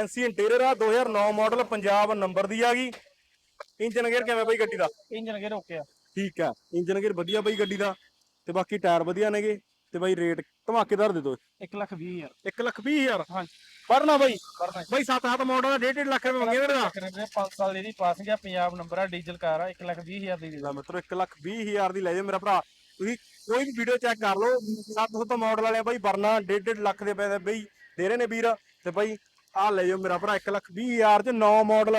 Fancy interior ਆ 2009 model Punjab number ਦੀ ਆ ਗਈ। ਇੰਜਨ ਗੇਅਰ ਕਿਵੇਂ ਬਈ ਗੱਡੀ ਦਾ? ਇੰਜਨ ਗੇਅਰ ਓਕੇ ਆ। ਠੀਕ ਆ ਇੰਜਨ ਗੇਅਰ ਵਧੀਆ ਬਈ ਗੱਡੀ ਦਾ। ਤੇ ਬਾਕੀ ਟਾਇਰ ਵਧੀਆ ਨੇਗੇ ਤੇ ਬਾਈ ਰੇਟ ਧਮਾਕੇਦਾਰ ਦੇ ਦੋ 1 ਲੱਖ 20 ਹਜ਼ਾਰ। 1 ਲੱਖ 20 ਹਜ਼ਾਰ? ਹਾਂਜੀ। ਪੜਨਾ ਬਾਈ। ਬਾਈ 7-7 ਮਾਡਲ ਦਾ 1.5 ਲੱਖ ਰੁਪਏ ਮੰਗੇ ਕਰੇ 5 ਸਾਲ ਦੀ ਪਾਸਿੰਗ ਆ ਪੰਜਾਬ ਨੰਬਰ ਆ ਡੀਜ਼ਲ ਕਾਰ ਆ 1 ਲੱਖ 20 ਹਜ਼ਾਰ ਦੀ। ਦੇ ਲੈ ਮਿੱਤਰੋ 1 ਲੱਖ 20 ਹਜ਼ਾਰ ਦੀ ਲੈ ਜਾਓ ਮੇਰਾ ਭਰਾ। ਤੁਸੀਂ ਕੋਈ ਵੀ ਵੀਡੀਓ ਚੈੱਕ ਕਰ ਲਓ। 700 ਮਾਡਲ ਵਾਲੇ ਬਾਈ ਵਰਨਾ 1.5 ਲੱਖ ਦੇ ਪੈਸੇ ਬਈ ਦੇ ਰਹੇ ਨੇ ਵੀਰ। ਤੇ ਬਾਈ ਆਹ ਲੈ ਜਾਓ ਮੇਰਾ ਭਰਾ 1 ਲੱਖ 20 ਹਜ਼ਾਰ ਚ 9 ਮਾਡਲ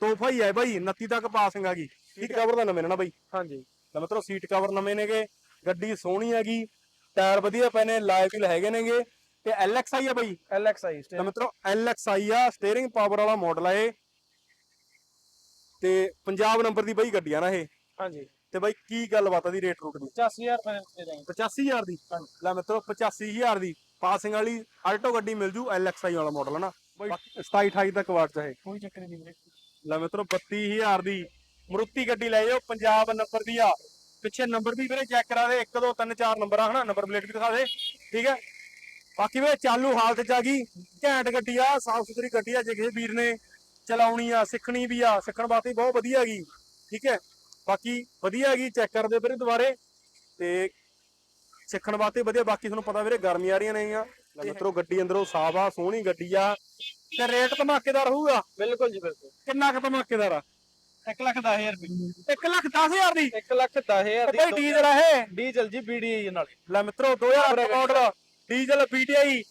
ਤੋਹਫਾ ਹੀ ਹੈ ਬਾਈ 29 ਤੱਕ ਪਾਸਿੰਗ ਆ ਗਈ। ਸੀਟ ਕਵਰ ਦਾ ਨਵੇਂ ਨੇ ਨਾ ਬਾਈ। ਹਾਂਜੀ। ਲੈ ਮਿੱਤਰੋ ਸੀਟ ਕਵਰ ਨਵੇਂ ਨੇਗੇ ਗੱਡੀ ਸੋਹਣੀ ਹੈਗੀ ਟਾਇਰ ਵਧੀਆ ਪਏ ਨੇ ਲਾਈਵ ਵੀ ਹੈਗੇ ਨੇਗੇ ਤੇ LXI ਆ ਬਾਈ। LXI ਤਾਂ ਮਿੱਤਰੋ LXI ਆ ਸਟੀਅਰਿੰਗ ਪਾਵਰ ਵਾਲਾ ਮਾਡਲ ਆ ਇਹ। ਤੇ ਪੰਜਾਬ ਨੰਬਰ ਦੀ ਬਾਈ ਗੱਡੀ ਆ ਨਾ ਇਹ। ਹਾਂਜੀ। ਤੇ ਬਾਈ ਕੀ ਗੱਲਬਾਤ ਆ ਦੀ ਰੇਟ ਰੂਟ ਦੀ? 85000 ਰੁਪਏ ਦੇ ਦਾਂਗੇ 85000 ਦੀ? ਲੈ ਮਿੱਤਰੋ 85000 ਦੀ। ਪਾਸਿੰਗ ਵਾਲੀ ਆਲਟੋ ਗੱਡੀ ਮਿਲ ਜੂ LXI ਵਾਲਾ ਮਾਡਲ ਹੈ ਨਾ। ਬਾਈ 27 28 ਤੱਕ ਵਾਟ ਚਾਹੇ ਕੋਈ ਚੱਕਰ ਨਹੀਂ ਵੀਰੇ। ਲੈ ਮਿੱਤਰੋ 32000 ਦੀ ਮਰੂਤੀ ਗੱਡੀ ਲੈ ਜਾਓ ਪੰਜਾਬ ਨੰਬਰ ਦੀ ਆ। ਪਿੱਛੇ ਨੰਬਰ ਵੀ ਵੀਰੇ ਚੈੱਕ ਕਰਾ ਦੇ 1 2 3 4 ਨੰਬਰ ਆ ਹਨਾ? ਨੰਬਰ ਪਲੇਟ ਵੀ ਦਿਖਾ ਦੇ ਠੀਕ ਹੈ ਬਾਕੀ ਵੀਰੇ ਚਾਲੂ ਹਾਲਤ ਚ ਆ ਗਈ। ਘੈਂਟ ਗੱਡੀ ਆ ਸਾਫ਼ ਸੁਥਰੀ ਗੱਡੀ ਆ ਜੇ ਕਿਸੇ ਵੀਰ ਨੇ ਚਲਾਉਣੀ ਆ ਸਿੱਖਣੀ ਵੀ ਆ ਸਿੱਖਣ ਵਾਸਤੇ ਬਹੁਤ ਵਧੀਆ ਹੈਗੀ ਠੀਕ ਹੈ ਬਾਕੀ ਵਧੀਆ ਹੈਗੀ ਚੈੱਕ ਕਰਦੇ ਵੀਰੇ ਦੁਬਾਰੇ। ਤੇ ਸਿੱਖਣ ਵਾਸਤੇ ਵਧੀਆ ਬਾਕੀ ਤੁਹਾਨੂੰ ਪਤਾ ਵੀਰੇ ਗਰਮੀ ਆ ਰਹੀਆਂ ਨੇਗੀਆਂ ਮਿੱਤਰੋ ਗੱਡੀ ਅੰਦਰੋਂ ਸਾਫ਼ ਆ ਸੋਹਣੀ ਗੱਡੀ ਆ। ਤੇ ਰੇਟ ਧਮਾਕੇਦਾਰ ਹੋਊਗਾ? ਬਿਲਕੁਲ ਜੀ ਬਿਲਕੁਲ। ਕਿੰਨਾ ਕੁ ਧਮਾਕੇਦਾਰ ਆ? 1 ਲੱਖ 10000 ਰੁਪਏ। 1 ਲੱਖ 10000 ਦੀ? 1 ਲੱਖ 10000 ਬਈ ਡੀਜ਼ਲ ਆ ਇਹ? ਡੀਜ਼ਲ ਜੀ BDI ਨਾਲ। ਲੈ ਮਿੱਤਰੋ 2008 ਮਾਡਲ ਡੀਜ਼ਲ PTI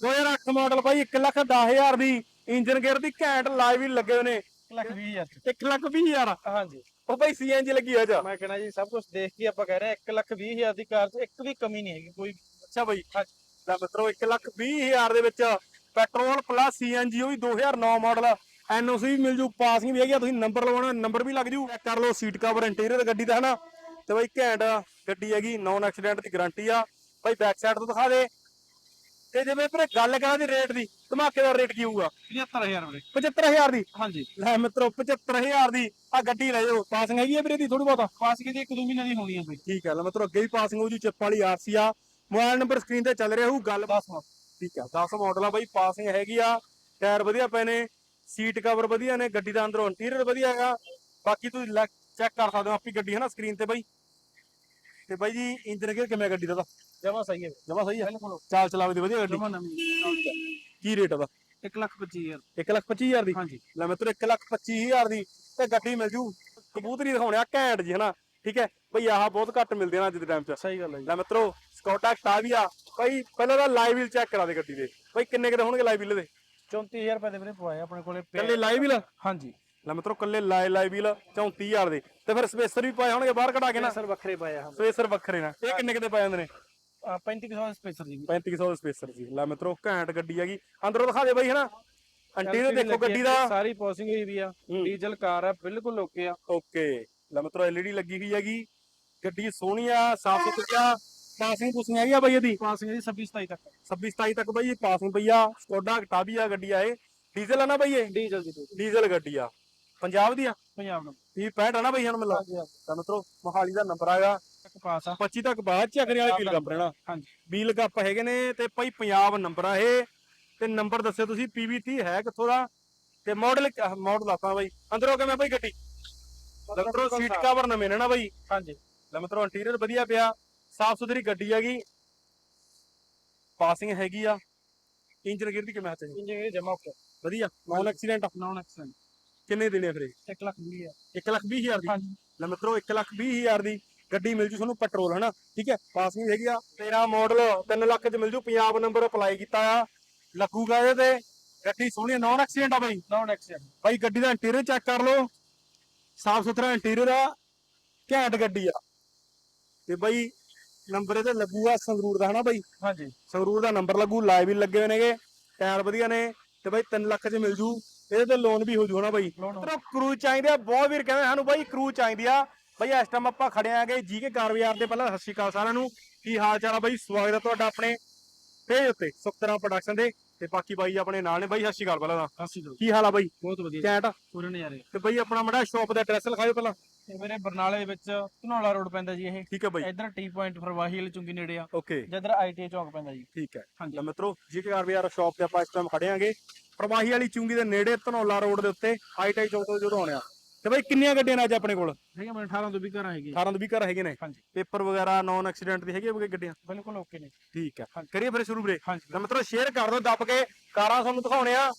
2008 ਮਾਡਲ ਬਾਈ 1 ਲੱਖ 10000 ਦੀ। ਇੰਜਨ ਗੇਅਰ ਦੀ ਘੈਂਟ ਲਾਈਵ ਵੀ ਲੱਗੇ ਹੋਏ ਨੇ। 1 ਲੱਖ 20000 1 ਲੱਖ 20000 ਹਾਂਜੀ। ਉਹ ਬਾਈ CNG ਲੱਗੀ ਹੋਇਆ ਜਾ। ਮੈਂ ਕਹਿੰਦਾ ਜੀ ਸਭ ਕੁਝ ਦੇਖ ਕੇ ਆਪਾਂ ਕਹਿ ਰਹੇ ਹਾਂ 1 ਲੱਖ 20000 ਦੀ ਕਾਰ 'ਚ ਇੱਕ ਵੀ ਕਮੀ ਨਹੀਂ ਹੈਗੀ ਕੋਈ। ਅੱਛਾ ਲੈ ਮਿੱਤਰੋ 1 ਲੱਖ 20000 ਦੇ ਵਿੱਚ ਪੈਟਰੋਲ ਪਲੱਸ CNG ਉਹ ਵੀ 2009 ਮਾਡਲ ਐਨਓਸੀ ਵੀ ਮਿਲ ਜੂ ਪਾਸਿੰਗ ਵੀ ਹੈਗੀ ਆ ਤੁਸੀਂ ਨੰਬਰ ਲਵਾਉਣਾ ਨੰਬਰ ਵੀ ਲੱਗ ਜੂ। ਕਰ ਲਓ ਸੀਟ ਕਵਰ ਇੰਟੀਰੀਅਰ ਗੱਡੀ ਦਾ ਹਨਾ? ਤੇ ਬਾਈ ਘੈਂਟ ਗੱਡੀ ਹੈਗੀ ਨੌਨ ਐਕਸੀਡੈਂਟ ਦੀ ਗਾਰੰਟੀ ਆ। ਬਾਈ ਬੈਕ ਸਾਈਡ ਤੋਂ ਦਿਖਾ ਦੇ। ਤੇ ਜਿਵੇਂ ਵੀਰੇ ਗੱਲ ਕਰਾਂ ਦੀ ਰੇਟ ਦੀ ਧਮਾਕੇਦਾਰ ਰੇਟ ਕੀ ਹੋਊਗਾ? 75000 ਵੀਰੇ। 75000 ਦੀ? ਹਾਂਜੀ। ਲੈ ਮਿੱਤਰੋ 75000 ਦੀ ਆ ਗੱਡੀ ਲੈ ਜਾਓ। ਪਾਸਿੰਗ ਹੈਗੀ ਆ ਵੀਰੇ ਦੀ ਥੋੜੀ ਬਹੁਤਾ? ਪਾਸਿੰਗ ਦੀ ਇੱਕ ਦੋ ਮਹੀਨੇ ਦੀ ਹੋਣੀ ਹੈ ਬਈ। ਠੀਕ ਹੈ ਲੈ ਮਿੱਤਰੋ ਅੱਗੇ ਵੀ ਪਾਸਿੰਗ ਹੋ ਜੂ ਚਿੱਪ ਵਾਲੀ ਆਰਸੀ ਆ। ਮੋਬਾਈਲ ਨੰਬਰ ਸਕਰੀਨ ਤੇ ਚੱਲ ਰਿਹਾ ਹੋਊ ਗੱਲ 10 ਮਾਡਲ ਠੀਕ ਆ 10 ਮਾਡਲ ਆ ਬਾਈ ਪਾਸਿੰਗ ਹੈਗੀ ਆ ਟਾਇਰ ਵਧੀਆ ਪਏ ਨੇ ਸੀਟ ਕਵਰ ਵਧੀਆ ਨੇ ਗੱਡੀ ਦਾ ਅੰਦਰੋਂ ਇੰਟੀਰੀਅਰ ਵਧੀਆ ਹੈਗਾ। ਬਾਕੀ ਤੁਸੀਂ ਚੈੱਕ ਕਰ ਸਕਦੇ ਹੋ ਆਪੀ ਗੱਡੀ ਹੈ ਨਾ ਸਕਰੀਨ ਤੇ ਬਾਈ। ਤੇ ਬਾਈ ਜੀ ਇੰਜਨ ਗੇਅਰ ਕਿਵੇਂ ਗੱਡੀ ਦਾ ਜਮਾ ਸਹੀ ਹੈ। ਜਮਾ ਸਹੀ ਬਿਲਕੁਲ। ਚਾਲ ਚਲਾਵੇ ਦੀ ਵਧੀਆ ਗੱਡੀ। ਜਮਾ ਨਵੀਂ। ਕੀ ਰੇਟ ਦਾ 1 ਲੱਖ 25000 1 ਲੱਖ 25000 ਦੀ? ਹਾਂਜੀ। ਲੈ ਮਿੱਤਰੋ 1 ਲੱਖ 25000 ਦੀ ਤੇ ਗੱਡੀ ਮਿਲ ਜੂ। ਕਬੂਤਰੀ ਦਿਖਾਉਣੇ ਆ ਘੈਂਟ ਜੀ ਹਨਾ। ਠੀਕ ਹੈ? ਬਈ ਆਹ ਬਹੁਤ ਘੱਟ ਮਿਲਦੇ ਨੇ ਅੱਜ ਦੇ ਟਾਈਮ 'ਚ। ਸਹੀ ਗੱਲ ਹੈ ਜੀ। ਲੈ ਮਿੱਤਰੋ ਸਕੌਟਾ ਟਾਵੀਆ ਬਈ ਪਹਿਲਾਂ ਤਾਂ ਲਾਈਵ ਵੀਲ ਚੈੱਕ ਕਰਾ ਦੇ ਗੱਡੀ ਦੇ। ਬਈ ਕਿੰਨੇ ਕਿਤੇ ਹੋਣਗੇ ਲਾਈਵ ਵੀਲ ਦੇ? 34000 ਰੁਪਏ ਦੇ ਵੀਰੇ ਪਵਾਏ ਆਪਣੇ ਕੋਲੇ ਪਏ- ਕੱਲੇ ਲਾਈਵ ਵੀਲ ਹਾਂਜੀ। ਲੈ ਮਿੱਤਰੋ ਕੱਲੇ ਲਾਈ ਲਾਈ ਵੀਲ 34000 ਦੇ। ਤੇ ਫਿਰ ਸਪੇਸਰ ਵੀ ਪਾਏ ਹੋਣਗੇ ਬਾਹਰ ਕਢਾ ਕੇ ਨਾ? ਸਰ ਵੱਖਰੇ ਪਏ ਆ ਸਪੇਸਰ ਵੱਖਰੇ ਨਾ। ਇਹ ਕਿੰਨੇ ਕਿਤੇ ਪਏ ਜਾਂਦੇ ਨੇ? 3500 ਸਪੇਸਰ ਜੀ। 3500 ਦੇ ਸਪੇਸਰ ਸੀ ਲੈ ਮਿੱਤਰੋ ਘੈਂਟ ਗੱਡੀ ਹੈਗੀ। ਅੰਦਰੋਂ ਦਿਖਾ ਦੇ ਬਾਈ ਹਨਾ? ਇੰਟੀਰੀਅਰ ਦੇਖੋ ਗੱਡੀ ਦਾ। ਸਾਰੀ ਪੋਸਿੰਗ ਹੋਈ ਵੀ ਆ। ਡੀਜ਼ਲ ਕਾਰ ਆ ਬਿਲਕੁਲ ਓਕੇ ਆ। ਓਕੇ ਲੈ ਮਿੱਤਰੋ ਐਲਈਡੀ ਲੱਗੀ ਹੋਈ ਹੈਗੀ। ਗੱਡੀ ਸੋਹਣੀ ਆ ਸਾਫ਼ ਸੁਥਰੀ ਆ। ਪਾਸਿੰਗ ਪੁਸਿੰਗ ਹੈਗੀ ਆ ਬਾਈ ਇਹਦੀ? ਪਾਸਿੰਗ ਦੀ 26 27 ਤੱਕ। 26 27 ਤੱਕ ਬਾਈ ਇਹ ਪਾਸਿੰਗ ਪਈ ਆ ਸਕੋਡਾ ਟਾਬੀਆ ਗੱਡੀ ਆ ਇਹ। ਡੀਜ਼ਲ ਆ ਨਾ ਬਾਈ ਇਹ? ਡੀਜ਼ਲ ਦੀ ਡੀਜ਼ਲ। ਗੱਡੀ ਆ। ਪੰਜਾਬ ਦੀ ਆ? ਪੰਜਾਬ ਨੂੰ। 30 65 ਆ ਨਾ ਬਾਈ ਹੁਣ ਮਿਲਾ ਤਾਂ ਮਿੱਤਰੋ ਮੋਹਾਲੀ ਦਾ ਨੰਬਰ ਆਗਾ ਤੱਕ ਪਾਸ ਆ। 25 ਤੱਕ ਬਾਅਦ ਚੱਕਰੇ ਵਾਲੇ ਵੀਲ ਕੱਪ ਰਹਿਣਾ ਹਾਂਜੀ। ਵੀਲ ਕੱਪ ਹੈਗੇ ਨੇ ਤੇ ਭਾਈ ਪੰਜਾਬ ਨੰਬਰ ਆ ਇਹ। ਤੇ ਨੰਬਰ ਦੱਸਿਓ ਤੁਸੀਂ PV30 ਹੈ ਕਿੱਥੋਂ ਦਾ? ਤੇ ਮਾਡਲ ਮਾਡਲ ਆਪਾਂ ਬਾਈ ਅੰਦਰੋਂ ਕਿਵੇਂ ਬਾਈ ਗੱਡੀ? ਅੰਦਰੋਂ ਸੀਟ ਕਵਰ ਨਵੇਂ ਨੇ ਨਾ ਬਾਈ। ਹਾਂਜੀ। ਲੈ ਮਿੱਤਰੋ ਇੰਟੀਰੀਅਰ ਵਧੀਆ ਪਿਆ। ਸਾਫ਼ ਸੁਥਰੀ ਗੱਡੀ ਹੈਗੀ। ਪਾਸਿੰਗ ਹੈਗੀ ਆ। ਇੰਜਨ ਗੇਅਰ ਦੀ ਕਿਵੇਂ ਹੱਥ ਜੀ ਇੰਜਨ ਜਮਾ ਓਕੇ ਵਧੀਆ। ਨੌਨ ਐਕਸੀਡੈਂਟ ਨੌਨ ਐਕਸੈਂਟ ਕਿੰਨੇ ਦੇਣੇ ਫਿਰ 1 ਲੱਖ 20 ਆ 1 ਲੱਖ 20 ਹਜ਼ਾਰ ਦੀ? ਹਾਂਜੀ। ਲੈ ਮਿੱਤਰੋ 1 ਲੱਖ 20 ਹਜ਼ਾਰ ਦੀ ਗੱਡੀ ਮਿਲ ਜੂ ਤੁਹਾਨੂੰ ਪੈਟਰੋਲ ਹਨਾ? ਠੀਕ ਹੈ? ਪਾਸਿੰਗ ਹੈਗੀ ਆ। 13 ਮਾਡਲ 3 ਲੱਖ ਚ ਮਿਲ ਜੂ। ਪੰਜਾਬ ਨੰਬਰ ਅਪਲਾਈ ਕੀਤਾ ਆ। ਲੱਗੂਗਾ ਇਹਦੇ ਤੇ। ਗੱਡੀ ਸੋਹਣੀ ਨੌਨ ਐਕਸੀਡੈਂਟ ਆ ਬਾਈ। ਨੌਨ ਐਕਸੈਂਟ ਬਾਈ ਗੱਡੀ ਦਾ ਇੰਟੀਰੀਅਰ ਚੈੱਕ ਕਰ ਲਓ। ਸਾਫ਼ ਸੁਥਰਾ ਇੰਟੀਰੀਅਰ ਆ। ਘੈਂਟ ਗੱਡੀ ਆ। ਤੇ ਬਾਈ ਨੰਬਰ ਇਹਦੇ ਲੱਗੂਗਾ ਸੰਗਰੂਰ ਦਾ ਹਨਾ ਬਾਈ? ਹਾਂਜੀ। ਸੰਗਰੂਰ ਦਾ ਨੰਬਰ ਲੱਗੂ ਲਾਈਵ ਵੀ ਲੱਗੇ ਹੋਏ ਨੇਗੇ ਟਾਇਰ ਵਧੀਆ ਨੇ ਤੇ ਬਾਈ 3 ਲੱਖ ਚ ਮਿਲ ਜੂ ਇਹਦੇ ਤੇ ਲੋਨ ਵੀ ਹੋ ਜੂ ਹਨਾ ਬਾਈ? ਲੋਨ ਮਿੱਤਰੋ ਕਰੂਜ਼ ਚਾਹੀਦੇ ਆ ਬਹੁਤ ਵੀਰ ਕਹਿੰਦੇ ਸਾਨੂੰ ਬਾਈ ਕਰੂਜ਼ ਚਾਹੀਦੀ ਆ। ਬਾਈ ਇਸ ਟਾਈਮ ਆਪਾਂ ਖੜੇ ਆਂਗੇ ਜੀ ਕੇ ਕਾਰ ਬਾਜ਼ਾਰ ਦੇ ਪਹਿਲਾਂ ਸਤਿ ਸ਼੍ਰੀ ਅਕਾਲ ਸਾਰਿਆਂ ਨੂੰ। ਕੀ ਹਾਲ ਚਾਲ ਆ ਬਾਈ? ਸਵਾਗਤ ਹੈ ਤੁਹਾਡਾ ਆਪਣੇ ਪੇਜ ਉੱਤੇ ਸੁਖਤਰਾ ਪ੍ਰੋਡਕਸ਼ਨ ਦੇ। ਤੇ ਬਾਕੀ ਬਾਈ ਆਪਣੇ ਨਾਲ ਨੇ। ਬਾਈ ਸਤਿ ਸ਼੍ਰੀ ਅਕਾਲ ਪਹਿਲਾਂ ਤਾਂ। ਕੀ ਹਾਲ ਆ ਬਾਈ? ਬਹੁਤ ਵਧੀਆ। ਕੈਂਟ ਪੂਰੇ ਨਜ਼ਾਰੇ। ਤੇ ਬਾਈ ਆਪਣਾ ਮੜਾ ਸ਼ਾਪ ਦਾ ਐਡਰੈਸ ਲਿਖਾਇਓ ਪਹਿਲਾਂ। ਇਹ ਮੇਰੇ ਬਰਨਾਲੇ ਵਿੱਚ ਧਨੌਲਾ ਰੋਡ ਪੈਂਦਾ ਜੀ ਇਹ। ਠੀਕ ਹੈ ਬਾਈ। ਇਧਰ ਟੀ ਪੁਆਇੰਟ ਫਰਵਾਹੀ ਵਾਲੀ ਚੁੰਗੀ ਨੇੜੇ ਆ। ਓਕੇ। ਜਿੱਧਰ ਆਈਟੀ ਚੌਂਕ ਪੈਂਦਾ ਜੀ। ਠੀਕ ਹੈ। ਹਾਂਜੀ। ਮਿੱਤਰੋ ਜੀ ਕੇ ਕਾਰ ਬਾਜ਼ਾਰ ਸ਼ਾਪ ਤੇ ਆਪਾਂ ਇਸ ਟਾਈਮ ਖੜੇ ਆਂਗੇ ਪ੍ਰਵਾਹੀ ਵਾਲੀ ਚੁੰਗੀ ਦੇ ਨੇੜੇ ਧਨੌਲਾ ਰੋਡ ਦੇ ਉੱਤੇ ਆਈਟਾਈ ਚੌਕ ਤੋਂ ਜਦੋਂ ਆਉਣਿਆ ਤੇ ਬਾਈ ਕਿੰਨੀਆਂ ਗੱਡੀਆਂ ਨੇ ਅੱਜ ਆਪਣੇ ਕੋਲ? ਠੀਕ ਹੈ ਮੈਂ 18 ਤੋਂ ਵੀ ਘਰ ਹੈਗੀ 18 ਤੋਂ 20 ਘਰ ਹੈਗੇ ਨੇ? ਹਾਂਜੀ। ਪੇਪਰ ਵਗੈਰਾ ਨੌਨ ਐਕਸੀਡੈਂਟ ਦੀ ਹੈਗੇ ਕੋਈ ਗੱਡੀਆਂ? ਬਿਲਕੁਲ ਓਕੇ ਨੇ। ਠੀਕ ਹੈ। ਕਰੀਏ ਫਿਰ ਸ਼ੁਰੂ ਵੀਰੇ। ਹਾਂਜੀ। ਤਾਂ ਮਤਲਬ ਸ਼ੇਅਰ ਕਰ ਦਿਓ ਦੱਬ ਕੇ ਕਾਰਾਂ ਤੁਹਾਨੂੰ ਦਿਖਾਉਣੇ ਆ।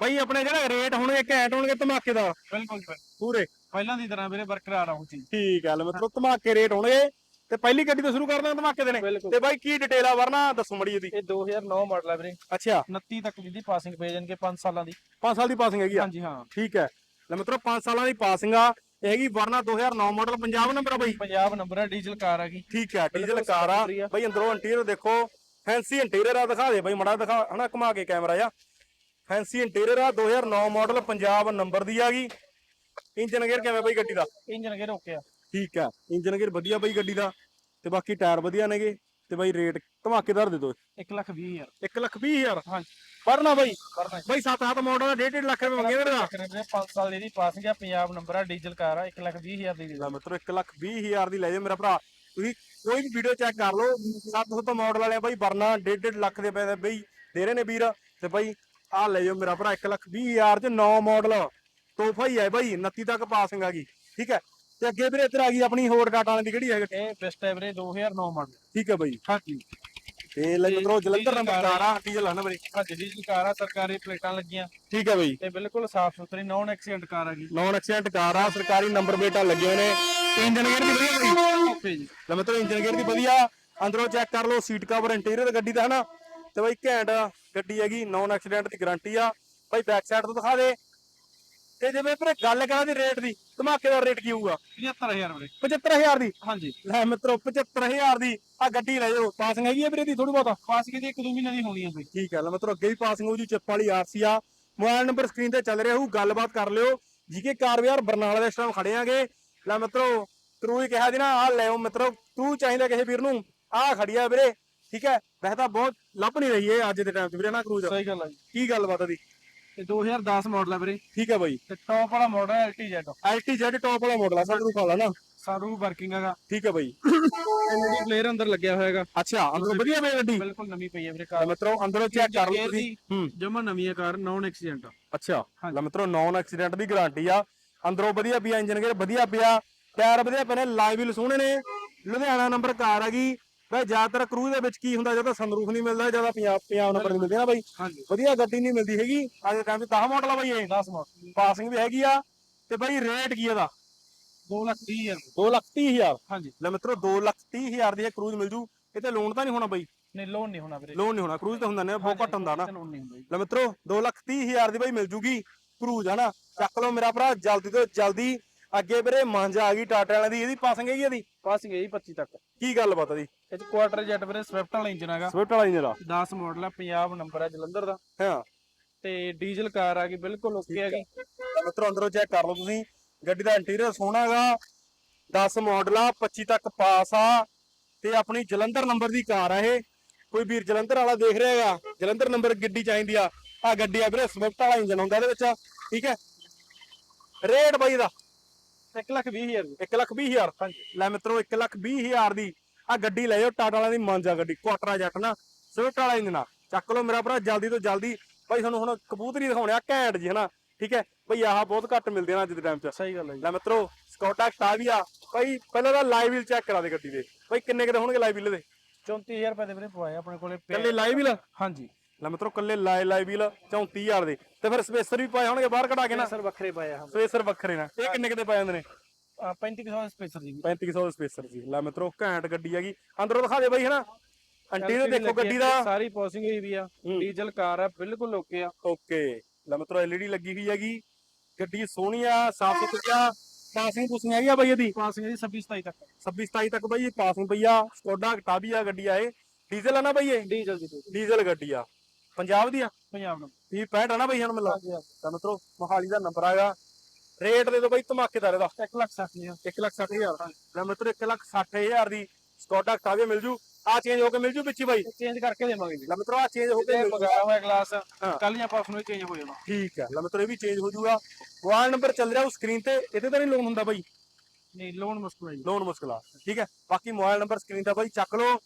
ਬਾਈ ਆਪਣੇ ਜਿਹੜਾ ਰੇਟ ਹੋਣਗੇ ਘੈਂਟ ਹੋਣਗੇ ਧਮਾਕੇਦਾਰ ਬਿਲਕੁਲ ਜੀ, ਪੂਰੇ ਪਹਿਲਾਂ ਦੀ ਤਰ੍ਹਾਂ ਵੀਰੇ ਬਰਕਰਾਰ ਆਉ ਚੀਜ਼। ਠੀਕ ਹੈ ਲੈ ਮਤਲਬ ਧਮਾਕੇ ਰੇਟ ਹੋਣਗੇ। ਤੇ ਪਹਿਲੀ ਗੱਡੀ ਤੋਂ ਸ਼ੁਰੂ ਕਰਦੇ ਹਾਂ ਧਮਾਕੇ ਦੇ ਨੇ ਬਿਲਕੁਲ। ਤੇ ਬਾਈ ਕੀ ਡਿਟੇਲ ਆ ਵਰਨਾ? ਦੱਸੋ ਮੜੀ ਇਹਦੀ ਇਹ 2009 ਮਾਡਲ ਹੈ ਵੀਰੇ। ਅੱਛਾ। 29 ਤੱਕ ਦੀ ਪਾਸਿੰਗ ਪੇ ਜਾਣਗੇ 5 ਸਾਲਾਂ ਦੀ। 5 ਸਾਲ ਦੀ ਪਾਸਿੰਗ ਹੈਗੀ ਆ? ਹਾਂਜੀ ਹਾਂ। ਠੀਕ ਹੈ ਲੈ ਮਤਲਬ 5 ਸਾਲਾਂ ਦੀ ਪਾਸਿੰਗ ਆ। ਇਹ ਹੈਗੀ ਵਰਨਾ 2009 ਮਾਡਲ ਪੰਜਾਬ ਨੰਬਰ ਆ ਬਾਈ? ਪੰਜਾਬ ਨੰਬਰ ਹੈ ਡੀਜ਼ਲ ਕਾਰ ਹੈਗੀ ਠੀਕ ਹੈ ਡੀਜ਼ਲ ਕਾਰ ਆ। ਸਾਫ਼-ਸੁਥਰੀ ਆ। ਬਾਈ ਅੰਦਰੋਂ ਇੰਟੀਰੀਅਰ ਦੇਖੋ ਫੈਂਸੀ ਇੰਟੀਰੀਅਰ ਆ ਦਿਖਾ ਦੇ ਬਾਈ ਮੜਾ ਦਿਖਾ ਹਨਾ ਘੁਮਾ ਕੇ ਕੈਮਰਾ ਆ ਫੈਂਸੀ ਇੰਟੀਰੀਅਰ ਆ 2009 ਮਾਡਲ ਪੰਜਾਬ ਨੰਬਰ ਦੀ ਆਗੀ ਇੰਜਨ ਗੇਅਰ ਕਿਵੇਂ ਬਾਈ ਗੱਡੀ ਦਾ? ਇੰਜਨ ਗੇਅਰ ਓਕੇ ਆ। ਠੀਕ ਹੈ ਇੰਜਨ ਗੇਅਰ ਵਧੀਆ ਬਾਈ ਗੱਡੀ ਦਾ ਤੇ ਬਾਕੀ ਟਾਇਰ ਵਧੀਆ ਨੇਗੇ ਤੇ ਬਾਈ ਰੇਟ ਧਮਾਕੇਦਾਰ ਦੇ ਦੋ। 1 ਲੱਖ 20 ਹਜ਼ਾਰ। 1 ਲੱਖ 20 ਹਜ਼ਾਰ? ਹਾਂਜੀ। ਪੜਨਾ ਬਾਈ। ਬਾਈ 7-7 ਮਾਡਲ ਦਾ 1.5 ਲੱਖ ਰੁਪਏ ਮੰਗੇ ਮੇਰੇ ਦਾ ਵੀਰੇ 5 ਸਾਲ ਦੀ ਪਾਸਿੰਗ ਹੈ ਪੰਜਾਬ ਨੰਬਰ ਹੈ ਡੀਜ਼ਲ ਕਾਰ ਆ 1 ਲੱਖ 20 ਹਜ਼ਾਰ ਦੀ। ਦੇ ਲੈ ਮਿੱਤਰੋ 1 ਲੱਖ 20 ਹਜ਼ਾਰ ਦੀ ਲੈ ਜਾਓ ਮੇਰਾ ਭਰਾ। ਤੁਸੀਂ ਕੋਈ ਵੀ ਵੀਡੀਓ ਚੈੱਕ ਕਰ ਲਓ 700 ਮਾਡਲ ਵਾਲੇ ਆ ਬਾਈ ਵਰਨਾ 1.5 ਲੱਖ ਦੇ ਪੈਸੇ ਬਈ ਦੇ ਰਹੇ ਨੇ ਵੀਰ। ਤੇ ਬਾਈ ਆਹ ਲੈ ਜਾਓ ਮੇਰਾ ਭਰਾ 1 ਲੱਖ 20 ਹਜ਼ਾਰ ਚ 9 ਮਾਡਲ ਤੋਹਫਾ ਹੀ ਹੈ ਬਾਈ 29 ਤੱਕ ਪਾਸਿੰਗ ਆ ਗਈ ਠੀਕ ਹੈ। ਤੇ ਅੱਗੇ ਵੀਰੇ ਇੱਧਰ ਆ ਗਈ ਆਪਣੀ ਹੋਰ ਟਾਟਾ ਵਾਲੀ ਦੀ ਕਿਹੜੀ ਹੈ। ਇਹ ਬੈਸਟ ਹੈ ਵੀਰੇ 2009 ਮਾਡਲ ਠੀਕ ਹੈ ਬਾਈ। ਹਾਂਜੀ ਤੇ ਲੈ ਮਿੱਤਰੋ ਜਲੰਧਰ ਨੰਬਰ ਕਾਰ 12 ਡੀਜ਼ਲ ਆ ਨਾ ਬਾਈ ਹਾਂਜੀ ਡੀਜ਼ਲ ਕਾਰ ਆ ਸਰਕਾਰੀ ਪਲੇਟਾਂ ਲੱਗੀਆਂ। ਠੀਕ ਹੈ ਬਾਈ। ਤੇ ਬਿਲਕੁਲ ਸਾਫ਼ ਸੁਥਰੀ ਨੌਨ ਐਕਸੀਡੈਂਟ ਕਾਰ ਹੈਗੀ ਨੌਨ ਐਕਸੀਡੈਂਟ ਕਾਰ ਆ ਸਰਕਾਰੀ ਨੰਬਰ ਪਲੇਟਾਂ ਲੱਗੇ ਹੋਏ ਨੇ। ਇੰਜਨ ਗੇਅਰ ਵੀ ਵਧੀਆ ਬਾਈ। ਓਕੇ ਜੀ। ਲੈ ਮਿੱਤਰੋ ਇੰਜਨ ਗੇਅਰ ਦੀ ਵਧੀਆ। ਅੰਦਰੋਂ ਚੈੱਕ ਕਰ ਲਓ ਸੀਟ ਕਵਰ ਇੰਟੀਰੀਅਰ ਗੱਡੀ ਦਾ ਹਨਾ। ਤੇ ਬਾਈ ਘੈਂਟ ਗੱਡੀ ਹੈਗੀ ਨੌਨ ਐਕਸੀਡੈਂਟ ਦੀ ਗਾਰੰਟੀ ਆ। ਬਾਈ ਬੈਕ ਸਾਈਡ ਤੋਂ ਦਿਖਾ ਦੇ। ਤੇ ਜਿਵੇਂ ਵੀਰੇ ਗੱਲ ਕਰਾਂ ਦੀ ਰੇਟ ਦੀ ਧਮਾਕੇਦਾਰ ਰੇਟ ਕੀ ਹੋਊਗਾ? 75000 ਵੀਰੇ। 75000 ਦੀ? ਹਾਂਜੀ। ਲੈ ਮਿੱਤਰੋ 75000 ਦੀ ਆ ਗੱਡੀ ਲੈ ਜਾਓ। ਪਾਸਿੰਗ ਹੈਗੀ ਆ ਵੀਰੇ ਦੀ ਥੋੜੀ ਬਹੁਤਾ? ਪਾਸਿੰਗ ਦੀ ਇੱਕ ਦੋ ਮਹੀਨੇ ਦੀ ਹੋਣੀ ਹੈ ਬਈ। ਠੀਕ ਹੈ ਲੈ ਮਿੱਤਰੋ ਅੱਗੇ ਵੀ ਪਾਸਿੰਗ ਹੋ ਜੀ ਚਿੱਪ ਵਾਲੀ ਆਰਸੀ ਆ। ਮੋਬਾਈਲ ਨੰਬਰ ਸਕਰੀਨ ਤੇ ਚੱਲ ਰਿਹਾ ਹੋਊ ਗੱਲਬਾਤ ਕਰ ਲਿਓ। ਜੀਕੇ ਕਾਰ ਵਿਹਾਰ ਬਰਨਾਲਾ ਦੇ ਇਸ ਟਾਈਮ ਖੜੇ ਆਂਗੇ। ਲੈ ਮਿੱਤਰੋ ਤਰੂ ਹੀ ਕਿਹਾ ਦੀ ਨਾ ਆ ਲੈਓ ਮਿੱਤਰੋ ਤਰੂ ਚਾਹੀਦਾ ਕਿਸੇ ਵੀਰ ਨੂੰ ਆ ਖੜੀ ਆ ਵੀਰੇ। ਠੀਕ ਹੈ ਵੈਸੇ ਤਾਂ ਬਹੁਤ ਲੱਭ ਨਹੀਂ ਰਹੀ ਹੈ ਅੱਜ ਦੇ ਟਾਈਮ 'ਚ ਵੀਰੇ ਨਾ ਕਰੂਜ਼ ਸਹੀ ਗੱਲ ਹੈ ਜੀ। ਕੀ ਗੱਲਬਾਤ ਆ ਦੀ ਤੇ 2010 ਮਾਡਲ ਹੈ ਵੀਰੇ। ਠੀਕ ਹੈ ਬਾਈ। ਤੇ ਟੌਪ ਵਾਲਾ ਮਾਡਲ ਹੈ LTZ ਜੈਡ ਟੌਪ ਵਾਲਾ ਮਾਡਲ ਆ ਸਾਨੂੰ ਖਾ ਲਾ ਨਾ। ਸਾਰੂ ਵਰਕਿੰਗ ਹੈਗਾ। ਠੀਕ ਹੈ ਬਾਈ। ਐਲਈਡੀ ਪਲੇਅਰ ਅੰਦਰ ਲੱਗਿਆ ਹੋਇਆ ਹੈਗਾ। ਅੱਛਾ ਅੰਦਰੋਂ ਵਧੀਆ ਬਈ ਗੱਡੀ। ਬਿਲਕੁਲ ਨਵੀਂ ਪਈ ਹੈ ਵੀਰੇ ਕਾਰ। ਮਿੱਤਰੋ ਅੰਦਰੋਂ ਚੈੱਕ ਕਰ ਲਓ ਤੁਸੀਂ। ਹੂੰ। ਜਮਾ ਨਵੀਂ ਹੈ ਕਾਰ ਨੌਨ ਐਕਸੀਡੈਂਟ ਅੱਛਾ। ਲੈ ਮਿੱਤਰੋ ਨੌਨ ਐਕਸੀਡੈਂਟ ਦੀ ਗਾਰੰਟੀ ਆ। ਅੰਦਰੋਂ ਵਧੀਆ ਪਿਆ ਇੰਜਨ ਗੇਅਰ ਵਧੀਆ ਪਿਆ। ਟਾਇਰ ਵਧੀਆ ਪਏ ਨੇ ਲਾਈਵ ਵੀ ਸੋਹਣੇ ਨੇ। ਲੁਧਿਆਣਾ ਨੰਬਰ ਕਾਰ ਹੈਗੀ ਬਈ ਜ਼ਿਆਦਾਤਰ ਕਰੂਜ਼ ਦੇ ਵਿੱਚ ਕੀ ਹੁੰਦਾ ਜਦੋਂ ਸੰਦਰੂਫ ਨਹੀਂ ਮਿਲਦਾ ਜ਼ਿਆਦਾ ਪੰਜਾਬ ਪੰਜਾਬ ਨੰਬਰ ਨਹੀਂ ਮਿਲਦੇ ਨਾ ਬਾਈ। ਵਧੀਆ ਗੱਡੀ ਨਹੀਂ ਮਿਲਦੀ ਹੈਗੀ। ਅੱਜ ਦੇ ਟਾਈਮ 'ਚ 10 ਮਾਡਲ ਆ ਬਾਈ ਇਹ। 10 ਮਾਡਲ ਪਾਸਿੰਗ ਵੀ ਹੈਗੀ ਆ ਤੇ ਬਾਈ ਰੇਟ ਕੀ ਇਹਦਾ? 2 ਲੱਖ 30 ਹਜ਼ਾਰ। 2 ਲੱਖ 30 ਹਜ਼ਾਰ। ਹਾਂਜੀ। ਲੈ ਮਿੱਤਰੋ 2 ਲੱਖ 30 ਹਜ਼ਾਰ ਦੀ ਇਹ ਕਰੂਜ਼ ਮਿਲ ਜੂ। ਇਹ ਤੇ ਲੋਨ ਤਾਂ ਨਹੀਂ ਹੋਣਾ ਬਾਈ। ਨਹੀਂ ਲੋਨ ਨਹੀਂ ਹੋਣਾ ਵੀਰੇ। ਲੋਨ ਨਹੀਂ ਹੋਣਾ। ਕਰੂਜ਼ ਤਾਂ ਹੁੰਦਾ ਨੇ ਬਹੁਤ ਘੱਟ ਹੁੰਦਾ ਨਾ। ਜੀ। ਲੈ ਮਿੱਤਰੋ 2 ਲੱਖ 30 ਹਜ਼ਾਰ ਦੀ ਬਾਈ ਮਿਲ ਜੂਗੀ ਕਰੂਜ਼ ਹਨਾ? ਚੱਕ ਲਓ ਮੇਰਾ ਭਰਾ ਜਲਦੀ ਤੋਂ ਜਲਦੀ। ਅੱਗੇ ਵੀਰੇ ਮਾਂਜਾ ਆ ਗਈ ਟਾਟਾ ਵਾਲਿਆਂ ਦੀ ਇਹਦੀ ਪਾਸਿੰਗ ਹੈਗੀ ਇਹਦੀ? ਪਾਸਿੰਗ ਹੈ ਜੀ 25 ਤੱਕ। ਕੀ ਗੱਲ ਬਾਤ ਦੀ ਇਹ ਚ ਕੁਆਟਰ ਜੈਟ ਵੀਰੇ ਸਵਿਫਟ ਵਾਲਾ ਇੰਜਨ ਹੈਗਾ। ਸਵਿਫਟ ਵਾਲਾ ਇੰਜਨ ਆ। 10 ਮਾਡਲ ਹੈ ਪੰਜਾਬ ਨੰਬਰ ਹੈ ਜਲੰਧਰ ਦਾ। ਹਾਂ। ਤੇ ਡੀਜ਼ਲ ਕਾਰ ਆ ਗਈ ਬਿਲਕੁਲ ਓਕੇ ਹੈਗੀ। ਲੈ ਮਿੱਤਰੋ ਅੰਦਰੋਂ ਚੈੱਕ ਕਰ ਲਓ ਤੁਸੀਂ। ਗੱਡੀ ਦਾ ਇੰਟੀਰੀਅਰ ਸੋਹਣਾ ਹੈਗਾ। 10 ਮਾਡਲ ਆ 25 ਤੱਕ ਪਾਸ ਆ। ਤੇ ਆਪਣੀ ਜਲੰਧਰ ਨੰਬਰ ਦੀ ਕਾਰ ਆ ਇਹ। ਕੋਈ ਵੀਰ ਜਲੰਧਰ ਵਾਲਾ ਦੇਖ ਰਿਹਾ ਹੈਗਾ? ਜਲੰਧਰ ਨੰਬਰ ਗੱਡੀ ਚਾਹੀਦੀ ਆ। ਆ ਗੱਡੀ ਆ ਵੀਰੇ ਸਵਿਫਟ ਵਾਲਾ ਇੰਜਨ ਹੁੰਦਾ ਇਹਦੇ ਵਿੱਚ। ਠੀਕ ਹੈ? ਰੇਟ ਬਾਈ ਦਾ। 1 ਲੱਖ 20 ਹਜ਼ਾਰ 1 ਲੱਖ 20 ਹਜ਼ਾਰ। ਹਾਂਜੀ। ਲੈ ਮਿੱਤਰੋ 1 ਲੱਖ 20 ਹਜ਼ਾਰ ਦੀ। ਆ ਗੱਡੀ ਲੈ ਜਾਓ ਟਾਟਾ ਵਾਲਿਆਂ ਦੀ ਮਾਂਜਾ ਗੱਡੀ ਕੁਆਟਰਾ ਜੱਟ ਨਾ ਸਵਿਫਟ ਵਾਲਾ ਇੰਜਨ ਆ। ਚੱਕ ਲਓ ਮੇਰਾ ਭਰਾ ਜਲਦੀ ਤੋਂ ਜਲਦੀ। ਭਾਈ ਤੁਹਾਨੂੰ ਹੁਣ ਕਬੂਤਰੀ ਦਿਖਾਉਣੇ ਆ ਘੈਂਟ ਜੀ ਹਨਾ ਠੀਕ ਹੈ? ਭਈ ਆਹ ਬਹੁਤ ਘੱਟ ਮਿਲਦੇ ਨੇ ਅੱਜ ਦੇ ਟਾਈਮ 'ਚ। ਸਹੀ ਗੱਲ ਹੈ ਲੈ ਮਿੱਤਰੋ ਸਕੌਟਾ ਟਾਵੀਆ ਭਾਈ ਪਹਿਲਾਂ ਤਾਂ ਲਾਈਵ ਵੀਲ ਚੈੱਕ ਕਰਾ ਦੇ ਗੱਡੀ ਦੇ। ਭਾਈ ਕਿੰਨੇ ਕਿਤੇ ਹੋਣਗੇ ਲਾਈਵ ਵੀਲ ਦੇ? 34000 ਰੁਪਏ ਦੇ ਵੀਰੇ ਪਵਾਏ ਆਪਣੇ ਕੋਲੇ। ਕੱਲੇ ਲਾਈਵ ਵੀਲ ਹਾਂਜੀ। ਲੈ ਮਿੱਤਰੋ ਕੱਲੇ ਲਾਈ ਲਾਈਵ ਵੀਲ 34000 ਦੇ। ਤੇ ਫਿਰ ਸਪੇਸਰ ਵੀ ਪਾਏ ਹੋਣਗੇ ਬਾਹਰ ਕਢਾ ਕੇ ਨਾ। ਸਰ ਵੱਖਰੇ ਪਾਏ ਆ ਸਪੇਸਰ ਵੱਖਰੇ ਨਾ। ਇਹ ਕਿੰਨੇ ਕਿਤੇ ਪਾਏ ਜਾਂਦੇ ਨੇ? 3500 ਸਪੇਸਰ ਜੀ। 3500 ਦਾ ਸਪੇਸਰ ਸੀ ਲੈ ਮਿੱਤਰੋ ਘੈਂਟ ਗੱਡੀ ਹੈਗੀ। ਅੰਦਰੋਂ ਦਿਖਾ ਦੇ ਬਾਈ ਹਨਾ? ਅੰਟੀਰੀਅਰ ਦੇਖੋ ਗੱਡੀ ਦਾ। ਸਾਰੀ ਪੋਸਿੰਗ ਹੋਈ ਵੀ ਆ। ਹੂੰ। ਡੀਜ਼ਲ ਕਾਰ ਆ ਬਿਲਕੁਲ ਓਕੇ ਆ। ਓਕੇ। ਲੈ ਮਿੱਤਰੋ ਐਲਈਡੀ ਲੱਗੀ ਹੋਈ ਹੈਗੀ। ਗੱਡੀ ਸੋਹਣੀ ਆ ਸਾਫ਼ ਸੁਥਰੀ ਆ। ਪਾਸਿੰਗ ਪੁਸਿੰਗ ਹੈਗੀ ਆ ਬਾਈ ਇਹਦੀ? ਪਾਸਿੰਗ ਦੀ 26 27 ਤੱਕ। 26 27 ਤੱਕ ਬਾਈ ਇਹ ਪਾਸਿੰਗ ਪਈ ਆ। ਸਕੋਡਾ ਟਾਬੀਆ ਗੱਡੀ ਆ ਇਹ। ਡੀਜ਼ਲ ਆ ਨਾ ਬਾਈ ਇਹ? ਡੀਜ਼ਲ ਦੀ ਡੀਜ਼ਲ। ਗੱਡੀ ਆ। ਪੰਜਾਬ ਦੀ ਆ? ਪੰਜਾਬ ਨੂੰ ਵੀ 65 ਆ ਨਾ ਬਾਈ ਹੁਣ ਮਿਲਾ ਹਾਂਜੀ ਹਾਂਜੀ। ਤਾਂ ਮਿੱਤਰੋ ਮੋਹਾਲੀ ਦਾ ਨੰਬਰ ਆਗਾ ਰੇਟ ਦੇ ਦੋ ਬਾਈ ਧਮਾਕੇਦਾਰ ਇਹਦਾ। 1 ਲੱਖ 60 ਹਜ਼ਾਰ। 1 ਲੱਖ 60 ਹਜ਼ਾਰ ਲੈ ਮਿੱਤਰੋ 1 ਲੱਖ 60 ਹਜ਼ਾਰ ਦੀ ਸਕੋਡਾ ਟਾਬੀਆ ਮਿਲ ਜੂ। ਆ ਚੇਂਜ ਹੋ ਕੇ ਮਿਲ ਜੂ ਵਿੱਚ ਹੀ ਬਾਈ। ਚੇਂਜ ਕਰਕੇ ਦੇਵਾਂਗੇ ਜੀ। ਲੈ ਮਿੱਤਰੋ ਆ ਚੇਂਜ ਹੋ ਕੇ ਮਿਲ ਜੂ। ਮੰਗਾਇਆ ਹੋਇਆ ਗਲਾਸ ਹਾਂ। ਕੱਲ ਜਾਂ ਪਰਸੋਂ ਨੂੰ ਚੇਂਜ ਹੋ ਜਾਣਾ। ਠੀਕ ਹੈ। ਲੈ ਮਿੱਤਰੋ ਇਹ ਵੀ ਚੇਂਜ ਹੋ ਜੂਗਾ। ਮੋਬਾਈਲ ਨੰਬਰ ਚੱਲ ਰਿਹਾ ਉਹ ਸਕਰੀਨ ਤੇ। ਇਹਦੇ ਤਾਂ ਨਹੀਂ ਲੋਨ ਹੁੰਦਾ ਬਾਈ। ਨਹੀਂ ਲੋਨ ਮੁਸ਼ਕਲ ਹੈ ਲੋਨ ਮੁਸ਼ਕਲਾ ਠੀਕ ਹੈ। ਬਾਕੀ ਮੋਬਾਈਲ ਨੰਬਰ ਸਕਰੀਨ ਤੇ ਬਾਈ ਚੱਕ ਲਓ।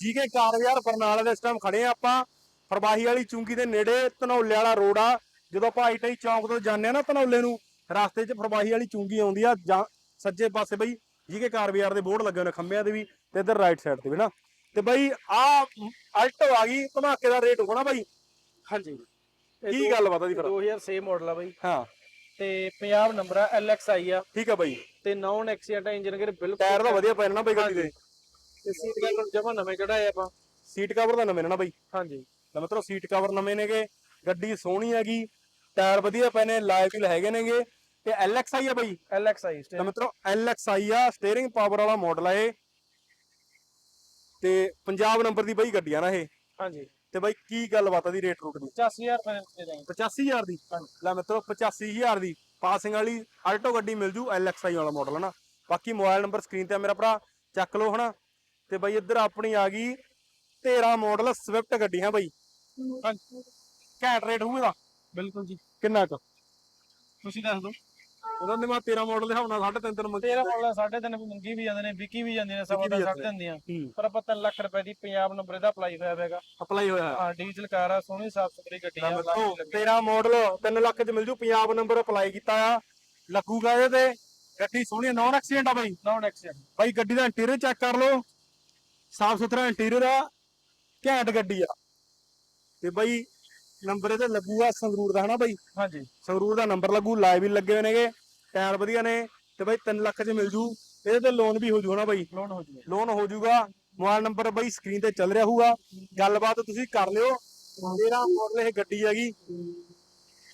ਜੀਕੇ ਕਾਰ ਯਾਰ ਬਰਨਾਲਾ ਦੇ ਇਸ ਟਾਈਮ ਖੜੇ ਆ ਆਪਾਂ। ਫਰਵਾਹੀ ਵਾਲੀ ਚੁੰਗੀ ਦੇ ਨੇੜੇ ਧਨੌਲੇ ਵਾਲਾ ਰੋਡ ਆ। ਜਦੋਂ ਆਪਾਂ ਆਈਟਾਈ ਚੌਂਕ ਤੋਂ ਜਾਂਦੇ ਆ ਨਾ ਧਨੌਲੇ ਨੂੰ ਰਸਤੇ 'ਚ ਫਰਵਾਹੀ ਵਾਲੀ ਚੁੰਗੀ ਆਉਂਦੀ ਆ ਜਾਂ ਸੱਜੇ ਪਾਸੇ ਬਈ ਜੀਕੇ ਕਾਰ ਬਾਜ਼ਾਰ ਦੇ ਬੋਰਡ ਲੱਗੇ ਹੋਏ ਨੇ ਖੰਭਿਆਂ ਦੇ ਵੀ ਤੇ ਇੱਧਰ ਰਾਈਟ ਸਾਈਡ ਤੇ ਵੀ ਨਾ। ਤੇ ਬਈ ਆ ਅਲਟੋ ਆ ਗਈ ਧਮਾਕੇ ਦਾ ਰੇਟ ਹੋਣਾ ਬਈ। ਹਾਂਜੀ। ਕੀ ਦੋ- ਗੱਲ ਬਾਤ ਆ ਦੀ ਫਿਰ 2006 ਮਾਡਲ ਆ ਬਾਈ। ਹਾਂ। ਤੇ ਪੰਜਾਬ ਨੰਬਰ ਆ LXI ਆ। ਠੀਕ ਆ ਬਈ। ਤੇ ਨਾਨ ਐਕਸੀਡੈਂਟ ਇੰਜਨ ਗੇਅਰ ਬਿਲਕੁਲ ਟਾਇਰ ਤਾਂ ਵਧੀਆ ਨਾ ਬਈ ਗੱਡੀ ਦੇ। ਤੇ ਸੀਟ ਕਵਰ ਜਮਾ ਨਵੇਂ ਚੜਾਏ ਆਪਾਂ। ਸੀਟ ਕਵਰ ਦਾ ਨਵੇਂ ਨੇ ਨਾ ਬਈ। ਹਾਂਜੀ। ਤਾਂ ਮਤਲਬ ਸੀਟ ਕਵਰ ਨਵੇਂ ਨੇਗੇ ਗੱਡੀ ਸੋਹਣੀ ਹੈਗੀ ਟਾਇਰ ਵਧੀਆ ਪਏ ਨੇ ਵੀ ਹੈਗੇ ਨੇਗੇ। ਤੇ LXI ਆ ਬਈ। LXI ਤਾਂ ਮਤਲਬ LXI ਆ ਸਟੀਅਰਿੰਗ ਪਾਵਰ ਵਾਲਾ ਮਾਡਲ ਆ ਇਹ। ਤੇ ਪੰਜਾਬ ਨੰਬਰ ਦੀ ਬਈ ਗੱਡੀ ਆ ਨਾ ਇਹ। ਹਾਂਜੀ। ਤੇ ਬਈ ਕੀ ਗੱਲਬਾਤ ਆ ਦੀ ਰੇਟ ਰੂਟ ਦੀ? 85000 ਰੁਪਏ ਦੇ ਦਾਂਗੇ 85000 ਦੀ? ਲੈ ਮਿੱਤਰੋ 85000 ਦੀ। ਪਾਸਿੰਗ ਵਾਲੀ ਆਲਟੋ ਗੱਡੀ ਮਿਲ ਜੂ LXI ਵਾਲਾ ਮਾਡਲ ਹਨਾ? ਬਾਕੀ ਮੋਬਾਈਲ ਨੰਬਰ ਸਕਰੀਨ ਤੇ ਆ ਮੇਰਾ ਭਰਾ ਚੱਕ ਲਓ ਹਨਾ? ਤੇ ਬਈ ਇੱਧਰ ਆਪਣੀ ਆ ਗਈ 13 ਮਾਡਲ ਸਵਿਫਟ ਗੱਡੀ ਹੈ ਬਈ? ਹਾਂਜੀ। ਘੈਂਟ ਰੇਟ ਹੋਊ ਇਹਦਾ। ਬਿਲਕੁਲ ਜੀ। ਕਿੰਨਾ ਕੁ? ਤੁਸੀਂ ਦੱਸ ਦਿਓ। ਉਹਦਾ ਨੇ ਮੈਂ 13 ਮਾਡਲ ਦੇ ਹਿਸਾਬ ਨਾਲ 3.5 ਤਿੰਨ ਮੰਗੀ। ਤੇਰਾ ਮਾਡਲ ਸਾਢੇ ਤਿੰਨ ਵੀ ਮੰਗੀ ਵੀ ਜਾਂਦੇ ਨੇ ਵਿਕੀ ਵੀ ਜਾਂਦੇ ਨੇ ਸਵਾ ਦਾ ਛੱਡ ਦਿੰਦੀਆਂ। ਪਰ ਆਪਾਂ 3 ਲੱਖ ਰੁਪਏ ਦੀ ਪੰਜਾਬ ਨੰਬਰ ਇਹਦਾ ਅਪਲਾਈ ਹੋਇਆ ਹੋਵੇਗਾ ਅਪਲਾਈ ਹੋਇਆ ਹਾਂ ਡੀਜ਼ਲ ਕਾਰ ਆ ਸੋਹਣੀ ਸਾਫ਼ ਸੁਥਰੀ ਗੱਡੀ ਆ ਮਿੱਤਰੋ 13 ਮਾਡਲ 3 ਲੱਖ ਚ ਮਿਲ ਜੂ ਪੰਜਾਬ ਨੰਬਰ ਅਪਲਾਈ ਕੀਤਾ ਆ। ਲੱਗੂਗਾ ਇਹਦੇ ਤੇ। ਗੱਡੀ ਸੋਹਣੀ ਨੌਨ ਐਕਸੀਡੈਂਟ ਆ ਬਈ। ਨਾਨ ਐਕਸੀਡੈਂਟ ਬਾਈ ਗੱਡੀ ਦਾ ਇੰਟੀਰੀਅਰ ਚੈੱਕ ਕਰ ਲਓ। ਸਾਫ਼ ਸੁਥਰਾ ਇੰਟੀਰੀਅਰ ਆ ਘੈਂਟ ਗੱਡੀ ਆ। ਤੇ ਬਾਈ ਨੰਬਰ ਇਹਦੇ ਲੱਗੂਗਾ ਸੰਗਰੂਰ ਦਾ ਹਨਾ ਬਾਈ? ਹਾਂਜੀ। ਸੰਗਰੂਰ ਦਾ ਨੰਬਰ ਲੱਗੂ ਲਾਈਵ ਵੀ ਲੱਗੇ ਹੋਏ ਨੇਗੇ। ਟਾਇਰ ਵਧੀਆ ਨੇ ਤੇ ਬਾਈ 3 ਲੱਖ ਚ ਮਿਲ ਜੂ। ਇਹਦੇ ਤੇ ਲੋਨ ਵੀ ਹੋ ਜੂ ਹਨਾ ਬਾਈ? ਲੋਨ ਹੋ ਜੂਗਾ। ਲੋਨ ਹੋ ਜਾਊਗਾ ਮੋਬਾਈਲ ਨੰਬਰ ਬਾਈ ਸਕਰੀਨ ਤੇ ਚੱਲ ਰਿਹਾ ਹੋਊਗਾ। ਗੱਲਬਾਤ ਤੁਸੀਂ ਕਰ ਲਿਓ। ਮੇਰਾ ਮਾਡਲ ਇਹ ਗੱਡੀ ਹੈਗੀ।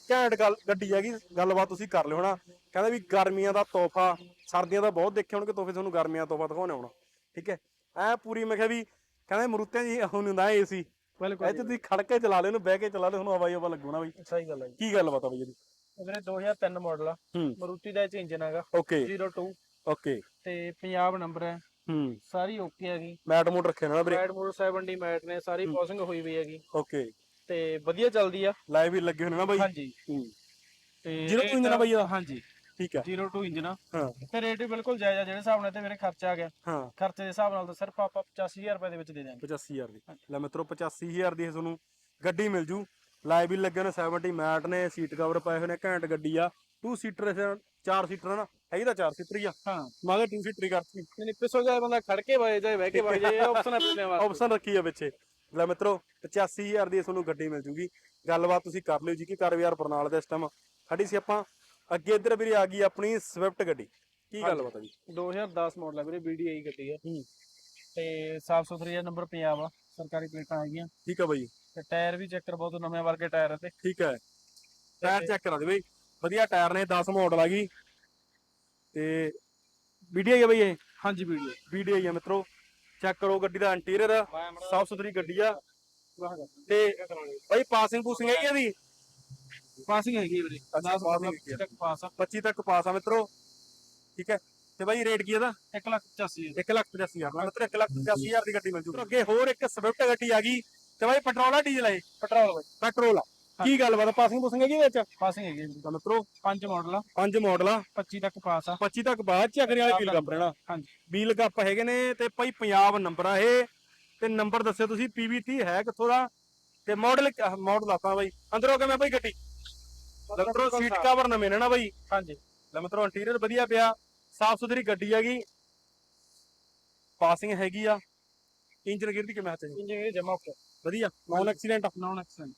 ਘੈਂਟ ਗੱਲ ਗੱਡੀ ਹੈਗੀ। ਗੱਲਬਾਤ ਤੁਸੀਂ ਕਰ ਲਿਓ ਹਨਾ। ਕਹਿੰਦਾ ਵੀ ਗਰਮੀਆਂ ਦਾ ਤੋਹਫਾ ਸਰਦੀਆਂ ਦਾ ਬਹੁਤ ਦੇਖੇ ਹੋਣਗੇ ਤੋਹਫੇ ਤੁਹਾਨੂੰ ਗਰਮੀਆਂ ਦਾ ਤੋਹਫਾ ਦਿਖਾਉਣੇ ਆਉਣਾ ਠੀਕ ਹੈ? ਐ ਪੂਰੀ ਮੈਂ ਕਿਹਾ ਵੀ ਕਹਿੰਦੇ ਮਰੂਤਿਆਂ ਜੀ ਹੁਣ ਹੁੰਦਾ ਏਸੀ ਬਿਲਕੁਲ ਇਹ 'ਚ ਤੁਸੀਂ ਖੜ ਕੇ ਚਲਾ ਲਿਓ ਬਹਿ ਕੇ ਚਲਾ ਲਿਓ ਤੁਹਾਨੂੰ ਹਵਾਈ ਹਵਾ ਲੱਗੂਣਾ ਬਈ। ਸਹੀ ਗੱਲ ਹੈ ਜੀ। ਕੀ ਗੱਲਬਾਤ ਆ ਬਈ ਇਹਦੀ? ਇਹ ਵੀਰੇ 2003 ਮਾਡਲ ਆ। ਹੂੰ। ਮਰੂਤੀ ਦਾ ਇਹ 'ਚ ਇੰਜਨ ਹੈਗਾ। ਓਕੇ 02 ਓਕੇ ਤੇ ਪੰਜਾਬ ਨੰਬਰ ਹੈ। ਹੂੰ। ਸਾਰੀ ਓਕੇ ਹੈਗੀ। ਮੈਟ ਮੋਡ ਰੱਖੇ ਨਾ ਵੀਰੇ। ਮੈਟ ਮੋਡ 70 ਮੈਟ ਨੇ ਸਾਰੀ ਪਾਸਿੰਗ ਹੋਈ ਵੀ ਹੈਗੀ। ਓਕੇ ਤੇ ਵਧੀਆ ਚੱਲਦੀ ਆ। ਲਾਈਵ ਵੀ ਲੱਗੇ ਹੋਣੇ ਨਾ ਬਾਈ। ਹਾਂਜੀ। ਹੂੰ। ਤੇ Zero two engine ਆ ਬਾਈ ਇਹਦਾ? ਹਾਂਜੀ। ਠੀਕ ਹੈ 02 ਇੰਜਨ ਆ। ਹਾਂ। ਤੇ ਰੇਟ ਵੀ ਬਿਲਕੁਲ ਜਾਇਜ਼ ਆ ਜਿਹੜੇ ਹਿਸਾਬ ਨਾਲ ਤੇ ਮੇਰੇ ਖਰਚਾ ਆ ਗਿਆ। ਹਾਂ। ਖਰਚੇ ਦੇ ਹਿਸਾਬ ਨਾਲ ਤਾਂ ਸਿਰਫ ਆਪਾਂ 85000 ਰੁਪਏ ਦੇ ਵਿੱਚ ਦੇ ਦਿਆਂਗੇ। 85000 ਦੀ। ਲੈ ਮਿੱਤਰੋ 85000 ਦੀ ਇਹ ਤੁਹਾਨੂੰ ਗੱਡੀ ਮਿਲ ਜੂ। ਲਾਈਵ ਵੀ ਲੱਗੇ ਨੇ 70 ਮੈਟ ਨੇ ਸੀਟ ਕਵਰ ਪਏ ਹੋਏ ਨੇ ਘੈਂਟ ਗੱਡੀ ਆ। 2 ਸੀਟਰ ਚਾਰ ਸੀਟਰ ਨਾ ਹੈਗੀ ਤਾਂ 4 ਸੀਟਰ ਹੀ ਆ। ਹਾਂ। ਮਾਗੇ 2 ਸੀਟਰ ਹੀ ਕਰਤੀ ਨਹੀਂ ਪਿੱਛੋਂ ਜਾਏ ਬੰਦਾ ਖੜ ਕੇ ਵਜੇ ਜਾਏ ਬਹਿ ਕੇ ਵਜੇ ਜਾਏ ਆਪਸ਼ਨ ਆਪਣੇ ਵਾਸਤੇ। ਆਪਸ਼ਨ ਰੱਖੀ ਆ ਪਿੱਛੇ। ਲੈ ਮਿੱਤਰੋ 85000 ਦੀ ਤੁਹਾਨੂੰ ਗੱਡੀ ਮਿਲ ਜੂਗੀ। ਗੱਲਬਾਤ ਤੁਸੀਂ ਕਰ ਲਿਓ ਜੀ ਕਿ ਕਾਰੋਬਾਰ ਬਰਨਾਲ ਦੇ ਇਸ ਟਾਈਮ ਖੜੀ ਸੀ ਆਪਾਂ ਅੱਗੇ ਇੱਧਰ ਵੀਰੇ ਆ ਗਈ ਆਪਣੀ ਸਵਿਫਟ ਗੱਡੀ। ਕੀ ਗੱਲਬਾਤ ਆ ਜੀ? 2010 ਮਾਡਲ ਹੈ ਵੀਰੇ BDI ਗੱਡੀ ਆ। ਤੇ ਸਾਫ਼ ਸੁਥਰੀ ਆ ਨੰਬਰ ਪੰਜਾਬ ਆ ਸਰਕਾਰੀ ਪਲੇਟਾਂ ਹੈਗੀਆਂ ਠੀਕ ਆ ਬਾਈ। ਤੇ ਟਾਇਰ ਵੀ ਚੈੱਕ ਕਰ ਬਹੁਤ ਨਵੇਂ ਵਰਗੇ ਟਾਇਰ ਆ ਤੇ। ਠੀਕ ਹੈ। ਟਾਇਰ ਚੈੱਕ ਕਰਾ ਦੇ ਬਈ। ਵਧੀਆ ਟਾਇਰ ਨੇ 10 ਮਾਡਲ ਆ ਗਈ। ਤੇ ਵੀਡੀਓ ਹੈ ਬਈ ਇਹ? ਹਾਂਜੀ ਵੀਡੀਓ ਵੀਡੀਓ ਹੈ ਮਿੱਤਰੋ। ਚੈੱਕ ਕਰੋ ਗੱਡੀ ਦਾ ਇੰਟੀਰੀਅਰ ਸਾਫ਼ ਸੁਥਰੀ ਗੱਡੀ ਆ। ਤੇ ਬਈ ਪਾਸਿੰਗ ਪੂਸਿੰਗ ਹੈ ਇਹਦੀ? ਪਾਸਿੰਗ ਹੈਗੀ ਵੀਰੇ। ਅੱਛਾ, 10 passing ਮਾਡਲ ਹੈਗੀ ਆ। ਤੱਕ ਪਾਸ ਆ। 25 ਤੱਕ ਪਾਸ ਆ ਮਿੱਤਰੋ। ਠੀਕ ਹੈ। ਤੇ ਬਾਈ ਰੇਟ ਕੀ ਇਹਦਾ? 1 ਲੱਖ 85 1 ਲੱਖ 85000 ਨਾਲ ਮਿੱਤਰ 1 ਲੱਖ 85000 ਦੀ ਗੱਡੀ ਮਿਲ ਜੂ ਅੱਗੇ ਹੋਰ ਇੱਕ ਸਵਿਫਟ ਗੱਡੀ ਆ ਗਈ। ਤੇ ਬਾਈ ਪੈਟਰੋਲ ਆ ਡੀਜ਼ਲ ਆ ਇਹ? ਪੈਟਰੋਲ ਬਾਈ। ਪੈਟਰੋਲ ਆ। ਕੀ ਗੱਲਬਾਤ ਪਾਸਿੰਗ ਪੂਸਿੰਗ ਹੈਗੀ ਵਿੱਚ? ਪਾਸਿੰਗ ਹੈਗੀ ਵੀਰੇ ਤਾਂ ਮਿੱਤਰੋ ਪੰਜ ਮਾਡਲ ਆ। ਪੰਜ ਮਾਡਲ ਆ। 25 ਤੱਕ ਪਾਸ ਆ। 25 ਤੱਕ ਬਾਅਦ ਚੱਕਰੇ ਵਾਲੇ ਵੀਲ ਕੱਪ ਰਹਿਣਾ ਹਾਂਜੀ। ਵੀਲ ਕੱਪ ਹੈਗੇ ਨੇ ਤੇ ਭਾਈ ਪੰਜਾਬ ਨੰਬਰ ਆ ਇਹ। ਤੇ ਨੰਬਰ ਦੱਸਿਓ ਤੁਸੀਂ PV30 ਹੈ ਕਿੱਥੋਂ ਦਾ? ਤੇ ਮਾਡਲ ਮਾਡਲ ਆਪਾਂ ਬਾਈ। ਅੰਦਰੋਂ ਕਿਵੇਂ ਬਾਈ ਗੱਡੀ? ਲੰਬਰੋ ਸੀਟ ਕਵਰ ਨਵੇਂ ਨੇ ਨਾ ਬਾਈ। ਹਾਂਜੀ। ਲੰਬਰੋ ਇੰਟੀਰੀਅਰ ਵਧੀਆ ਪਿਆ। ਸਾਫ਼ ਸੁਥਰੀ ਗੱਡੀ ਹੈਗੀ ਪਾਸਿੰਗ ਹੈਗੀ ਆ। ਇੰਜਨ ਗੇਅਰ ਦੀ ਕਿਵੇਂ ਹੱਥ ਜੀ ਇੰਜਨ ਜਮਾ ਓਕੇ ਵਧੀਆ ਨੌਨ ਐਕਸੀਡੈਂਟ ਨੌਨ ਐਕਸੈਂਟ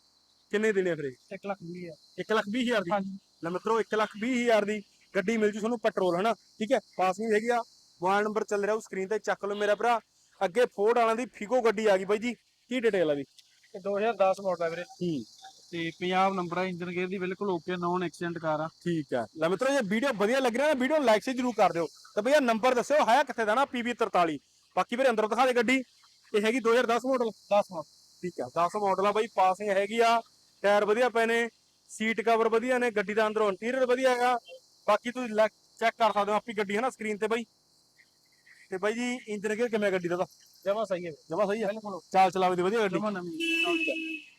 ਕਿੰਨੇ ਦੇਣੇ ਆ ਫਿਰ 1 ਲੱਖ 20 ਆ 1 ਲੱਖ 20 ਹਜ਼ਾਰ ਦੀ? ਹਾਂਜੀ। ਲੈ ਮਿੱਤਰੋ 1 ਲੱਖ 20 ਹਜ਼ਾਰ ਦੀ ਗੱਡੀ ਮਿਲ ਜੂ ਤੁਹਾਨੂੰ ਪੈਟਰੋਲ ਹਨਾ? ਠੀਕ ਹੈ? ਪਾਸਿੰਗ ਹੈਗੀ ਆ ਮੋਬਾਈਲ ਨੰਬਰ ਚੱਲ ਰਿਹਾ ਉਹ ਸਕਰੀਨ ਤੇ ਚੱਕ ਲਓ ਮੇਰਾ ਭਰਾ। ਅੱਗੇ ਫੋਰਡ ਵਾਲਿਆਂ ਦੀ ਫਿਗੋ ਗੱਡੀ ਆ ਗਈ ਬਾਈ ਜੀ। ਕੀ ਡਿਟੇਲ ਆ ਇਹ 2010 ਮਾਡਲ ਆ ਵੀਰੇ। ਹੂੰ। ਤੇ ਪੰਜਾਬ ਨੰਬਰ ਆ ਇੰਜਨ ਗੇਅਰ ਦੀ ਬਿਲਕੁਲ ਓਕੇ ਨੌਨ ਐਕਸੀਡੈਂਟ ਕਾਰ ਆ। ਠੀਕ ਹੈ ਲੈ ਮਿੱਤਰੋ ਜੇ ਵੀਡੀਓ ਵਧੀਆ ਲੱਗ ਰਿਹਾ ਨਾ ਵੀਡੀਓ ਲਾਈਕ ਸੇ ਜਰੂਰ ਕਰ ਦਿਓ। ਤੇ ਭਈਆ ਨੰਬਰ ਦੱਸਿਓ ਹੈ ਕਿੱਥੇ ਦਾ ਨਾ? PB43 ਬਾਕੀ ਵੀਰੇ ਅੰਦਰੋਂ ਦਿਖਾ ਦੇ ਗੱਡੀ। ਇਹ ਹੈਗੀ 2010 ਮਾਡਲ 10 ਮਾਡਲ ਠੀਕ ਹੈ 10 ਮਾਡਲ ਆ ਬਾਈ ਪਾਸਿੰਗ ਹੈਗੀ ਆ ਟਾਇਰ ਵਧੀਆ ਪਏ ਨੇ ਸੀਟ ਕਵਰ ਵਧੀਆ ਨੇ ਗੱਡੀ ਦਾ ਅੰਦਰੋਂ ਇੰਟੀਰੀਅਰ ਵਧੀਆ ਹੈਗਾ। ਬਾਕੀ ਤੁਸੀਂ ਚੈੱਕ ਕਰ ਸਕਦੇ ਹੋ ਆਪੀ ਗੱਡੀ ਹੈ ਨਾ ਸਕਰੀਨ ਤੇ ਬਾਈ। ਤੇ ਬਾਈ ਜੀ ਇੰਜਨ ਗੇਅਰ ਕਿਵੇਂ ਆ ਗੱਡੀ ਦਾ? ਜਮਾ ਸਹੀ ਹੈ। ਜਮਾ ਸਹੀ ਹੈ ਚਾਲ ਚਲਾਵੇ ਦੀ ਵਧੀਆ ਗੱਡੀ। ਜਮਾ ਨਵੀਂ।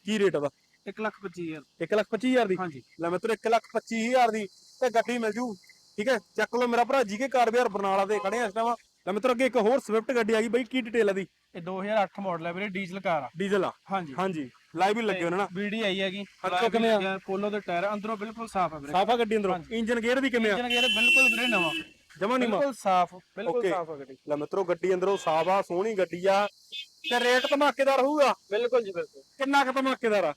ਕੀ ਰੇਟ ਉਹਦਾ? 1 ਲੱਖ 25 ਹਜ਼ਾਰ। 1 ਲੱਖ 25 ਹਜ਼ਾਰ ਦੀ? ਹਾਂਜੀ। ਲੈ ਮਿੱਤਰ 1 ਲੱਖ 25 ਹਜ਼ਾਰ ਦੀ ਤੇ ਗੱਡੀ ਮਿਲ ਜੂ। ਠੀਕ ਹੈ ਚੱਕ ਲਓ ਮੇਰਾ ਭਰਾ ਜੀ ਕੇ ਕਾਰ ਬਾਜ਼ਾਰ ਬਰਨਾਲਾ ਦੇ ਖੜੇ ਆ ਇਸ ਟਾਈਮ ਲੈ ਮਿੱਤਰ ਅੱਗੇ ਇੱਕ ਹੋਰ ਸਵਿਫਟ ਗੱਡੀ ਆ ਗਈ ਬਾਈ ਕੀ ਡਿਟੇਲ ਆ ਦੀ ਇਹ 2008 ਮਾਡਲ ਹੈ ਵੀਰੇ ਡੀਜ਼ਲ ਕਾਰ ਆ। ਡੀਜ਼ਲ ਆ? ਹਾਂਜੀ। ਹਾਂਜੀ। ਲਾਈਵ ਵੀ ਲੱਗੇ ਹੋਣੇ ਨਾ? ਵੀਡੀ ਆਈ ਹੈਗੀ। ਅੱਛਾ, ਕਿਵੇਂ ਆ? ਪੋਲੋ ਦੇ ਟਾਇਰ ਅੰਦਰੋਂ ਬਿਲਕੁਲ ਸਾਫ਼ ਹੈ ਵੀਰੇ। ਸਾਫਾ ਗੱਡੀ ਅੰਦਰੋਂ? ਇੰਜਨ ਗੇਅਰ ਦੀ ਕਿਵੇਂ ਆ? ਇੰਜਨ ਗੇਅਰ ਬਿਲਕੁਲ ਵੀਰੇ ਨਵਾਂ। ਜਮਾ ਨਹੀਂ ਬਿਲਕੁਲ ਸਾਫ਼ ਬਿਲਕੁਲ. ਸਾਫ਼ ਹੈ ਗੱਡੀ। ਲੈ ਮਿੱਤਰੋ ਗੱਡੀ ਅੰਦਰੋਂ ਸਾਫ਼ ਆ ਸੋਹਣੀ ਗੱਡੀ ਆ। ਤੇ ਰੇਟ ਧਮਾਕੇਦਾਰ ਹੋਊਗਾ? ਬਿਲਕੁਲ ਜੀ ਬਿਲਕੁਲ। ਕਿੰਨਾ ਕੁ ਧਮਾਕੇਦਾਰ ਆ?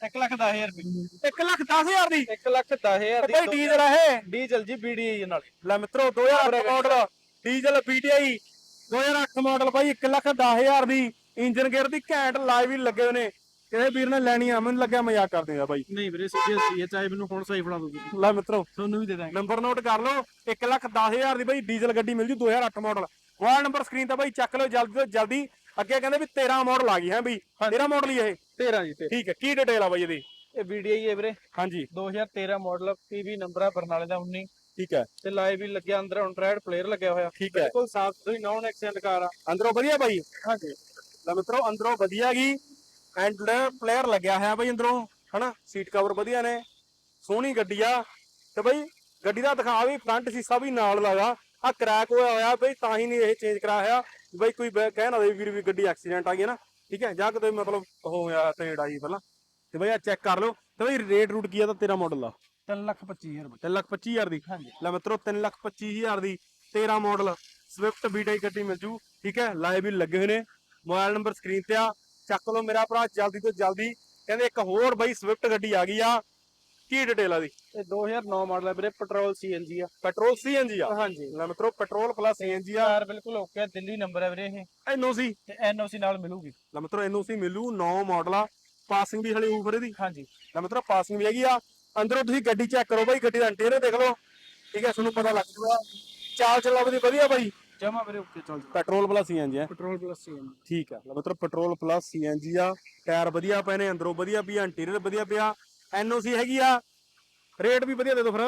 1 ਲੱਖ 10000 ਰੁਪਏ 1 ਲੱਖ 10000 ਦੀ? 1 ਲੱਖ 10000 ਤੇ ਭਾਈ ਡੀਜ਼ਲ ਆ ਇਹ? ਡੀਜ਼ਲ ਜੀ BDI ਨਾਲ। ਲੈ ਮਿੱਤਰੋ 2008 ਮਾਡਲ ਡੀਜ਼ਲ BTI 2008 ਮਾਡਲ ਭਾਈ 1 ਲੱਖ 10000 ਦੀ ਇੰਜਨ ਗੇਅਰ ਦੀ ਘੈਂਟ ਲਾਈਵ ਹੀ ਲੱਗੇ ਹੋਏ ਨੇ। ਕਿਸੇ ਵੀਰ ਨੇ ਲੈਣੀ ਆ ਮੈਨੂੰ ਲੱਗਿਆ ਮਜ਼ਾਕ ਕਰਦੇ ਆ ਬਾਈ ਨਹੀਂ ਵੀਰੇ ਸੀਰੀਅਸ ਹੈ ਚਾਹੇ ਮੈਨੂੰ ਹੁਣ ਸਹੀ ਫੜਾ ਦੋ ਲੈ ਮਿੱਤਰੋ ਤੁਹਾਨੂੰ ਵੀ ਦੇ ਦਾਂਗੇ। ਨੰਬਰ ਨੋਟ ਕਰ ਲਓ 1 ਲੱਖ 10000 ਦੀ ਬਾਈ ਡੀਜ਼ਲ ਗੱਡੀ ਮਿਲ ਜੂ 2008 ਮਾਡਲ ਮੋਬਾਈਲ ਨੰਬਰ ਸਕਰੀਨ ਤੇ ਬਾਈ ਚੱਕ ਲਓ ਜਲਦੀ ਤੋਂ ਜਲਦੀ। ਅੱਗੇ ਕਹਿੰਦੇ ਵੀ 13 ਮਾਡਲ ਆ ਗਈ ਹੈ ਬਈ? 13 ਮਾਡਲ ਹੀ ਇਹ। 13 ਜੀ ਠੀਕ ਹੈ ਕੀ ਡਿਟੇਲ ਆ ਬਾਈ ਇਹਦੀ? ਇਹ BDI ਹੈ ਵੀਰੇ। ਹਾਂਜੀ। 2013 ਮਾਡਲ PV ਨੰਬਰ ਹੈ ਬਰਨਾਲੇ ਦਾ 19 ਠੀਕ ਹੈ। ਤੇ ਲਾਈਵ ਵੀ ਲੱਗਿਆ ਅੰਦਰ ਐਂਡਰਾਇਡ ਪਲੇਅਰ ਲੱਗਿਆ ਹੋਇਆ। ਠੀਕ ਹੈ। ਬਿਲਕੁਲ ਸਾਫ਼ ਸੁਥਰੀ ਨੌਨ ਐਕਸੀਡੈਂਟ ਕਾਰ ਆ ਅੰਦਰੋਂ ਵਧੀਆ ਬਾਈ? ਹਾਂਜੀ। ਲੈ ਮਿੱਤਰੋ ਅੰਦਰੋਂ ਵਧੀਆ ਗਈ ਐਂਡ ਪਲੇਅਰ ਲੱਗਿਆ ਹੋਇਆ ਬਾਈ ਅੰਦਰੋਂ ਹਨਾ? ਸੀਟ ਕਵਰ ਵਧੀਆ ਨੇ। ਸੋਹਣੀ ਗੱਡੀ ਆ। ਤੇ ਬਾਈ ਗੱਡੀ ਦਾ ਦਿਖਾ ਵੀ ਫਰੰਟ ਸੀਸਾ ਵੀ ਨਾਲ ਲਗਾ ਆ ਕ੍ਰੈਕ ਹੋਇਆ ਹੋਇਆ ਬਈ ਤਾਂ ਹੀ ਨਹੀਂ ਇਹ ਚੇਂਜ ਕਰਾਇਆ। ਬਈ ਕੋਈ ਕਹਿ ਨਾ ਦੇ ਵੀਰ ਵੀ ਗੱਡੀ ਐਕਸੀਡੈਂਟ ਆ ਗਈ ਨਾ। ਠੀਕ ਹੈ? ਜਾਂ ਕਿਤੇ ਮਤਲਬ ਉਹ ਹੋਇਆ ਤੇੜ ਆਈ ਪਹਿਲਾਂ। ਤੇ ਬਈ ਆ ਚੈੱਕ ਕਰ ਲਓ। ਤੇ ਬਈ ਰੇਟ ਰੂਟ ਕੀ ਆ ਤਾਂ ਤੇਰਾ ਮਾਡਲ ਆ? 3 ਲੱਖ 25000 ਰੁਪਏ। 3 ਲੱਖ 25000 ਦੀ? ਹਾਂਜੀ। ਲੈ ਮਿੱਤਰੋ 3 ਲੱਖ 25000 ਦੀ 13 ਮਾਡਲ ਸਵਿਫਟ ਬੀਟਾਈ ਗੱਡੀ ਮਿਲ ਜੂ ਠੀਕ ਹੈ? ਲਾਈਵ ਵੀ ਲੱਗੇ ਹੋਏ ਨੇ। ਮੋਬਾਈਲ ਨੰਬਰ ਸਕਰੀਨ ਤੇ ਆ। ਚੱਕ ਲਓ ਮੇਰਾ ਭਰਾ ਜਲਦੀ ਤੋਂ ਜਲਦੀ। ਕਹਿੰਦੇ ਇੱਕ ਹੋਰ ਬਈ ਸਵਿਫਟ ਗੱਡੀ ਆ ਗਈ ਆ। ਕੀ ਡਿਟੇਲ ਆ ਦੀ ਇਹ 2009 ਮਾਡਲ ਹੈ ਵੀਰੇ ਪੈਟਰੋਲ CNG ਆ। ਪੈਟਰੋਲ ਸੀਐਨਜੀ ਆ? ਹਾਂਜੀ। ਲੈ ਮਿੱਤਰੋ ਪੈਟਰੋਲ ਪਲੱਸ ਸੀਐਨਜੀ ਆ। ਕਾਰ ਬਿਲਕੁਲ ਓਕੇ ਦਿੱਲੀ ਨੰਬਰ ਹੈ ਵੀਰੇ ਇਹ। ਐਨਓਸੀ ਤੇ ਐਨਓਸੀ ਨਾਲ ਮਿਲੂਗੀ। ਲੈ ਮਿੱਤਰੋ ਐਨਓਸੀ ਮਿਲੂ 9 ਮਾਡਲ ਆ। ਪਾਸਿੰਗ ਵੀ ਹਲੇ ਉਫਰ ਇਹਦੀ। ਹਾਂਜੀ। ਲੈ ਮਿੱਤਰੋ ਪਾਸਿੰਗ ਵੀ ਹੈਗੀ ਆ। ਅੰਦਰੋਂ ਤੁਸੀਂ ਗੱਡੀ ਚੈੱਕ ਕਰੋ ਬਾਈ ਗੱਡੀ ਦਾ ਇੰਟੀਰੀਅਰ ਦੇਖ ਲਓ। ਠੀਕ ਹੈ ਤੁਹਾਨੂੰ ਪਤਾ ਲੱਗ ਜੂਗਾ। ਚਾਲ ਚੱਲਾਵਦੀ ਵਧੀਆ ਬਾਈ। ਜਮਾ ਵੀਰੇ ਓਕੇ ਚੱਲ ਪੈਟਰੋਲ ਪਲੱਸ ਸੀਐਨਜੀ ਆ ਪੈਟਰੋਲ ਪਲੱਸ CNG ਠੀਕ ਆ ਮਤਲਬ ਪੈਟਰੋਲ ਪਲੱਸ ਸੀਐਨਜੀ ਆ। ਟਾਇਰ ਵਧੀਆ ਪਏ ਨੇ ਅੰਦਰੋਂ ਵਧੀਆ ਪਿਆ ਇੰਟੀਰੀਅਰ ਵਧੀਆ ਪਿਆ। ਐਨਓਸੀ ਹੈਗੀ ਆ। ਰੇਟ ਵੀ ਵਧੀਆ ਦੇ ਦਿਓ ਫਿਰ।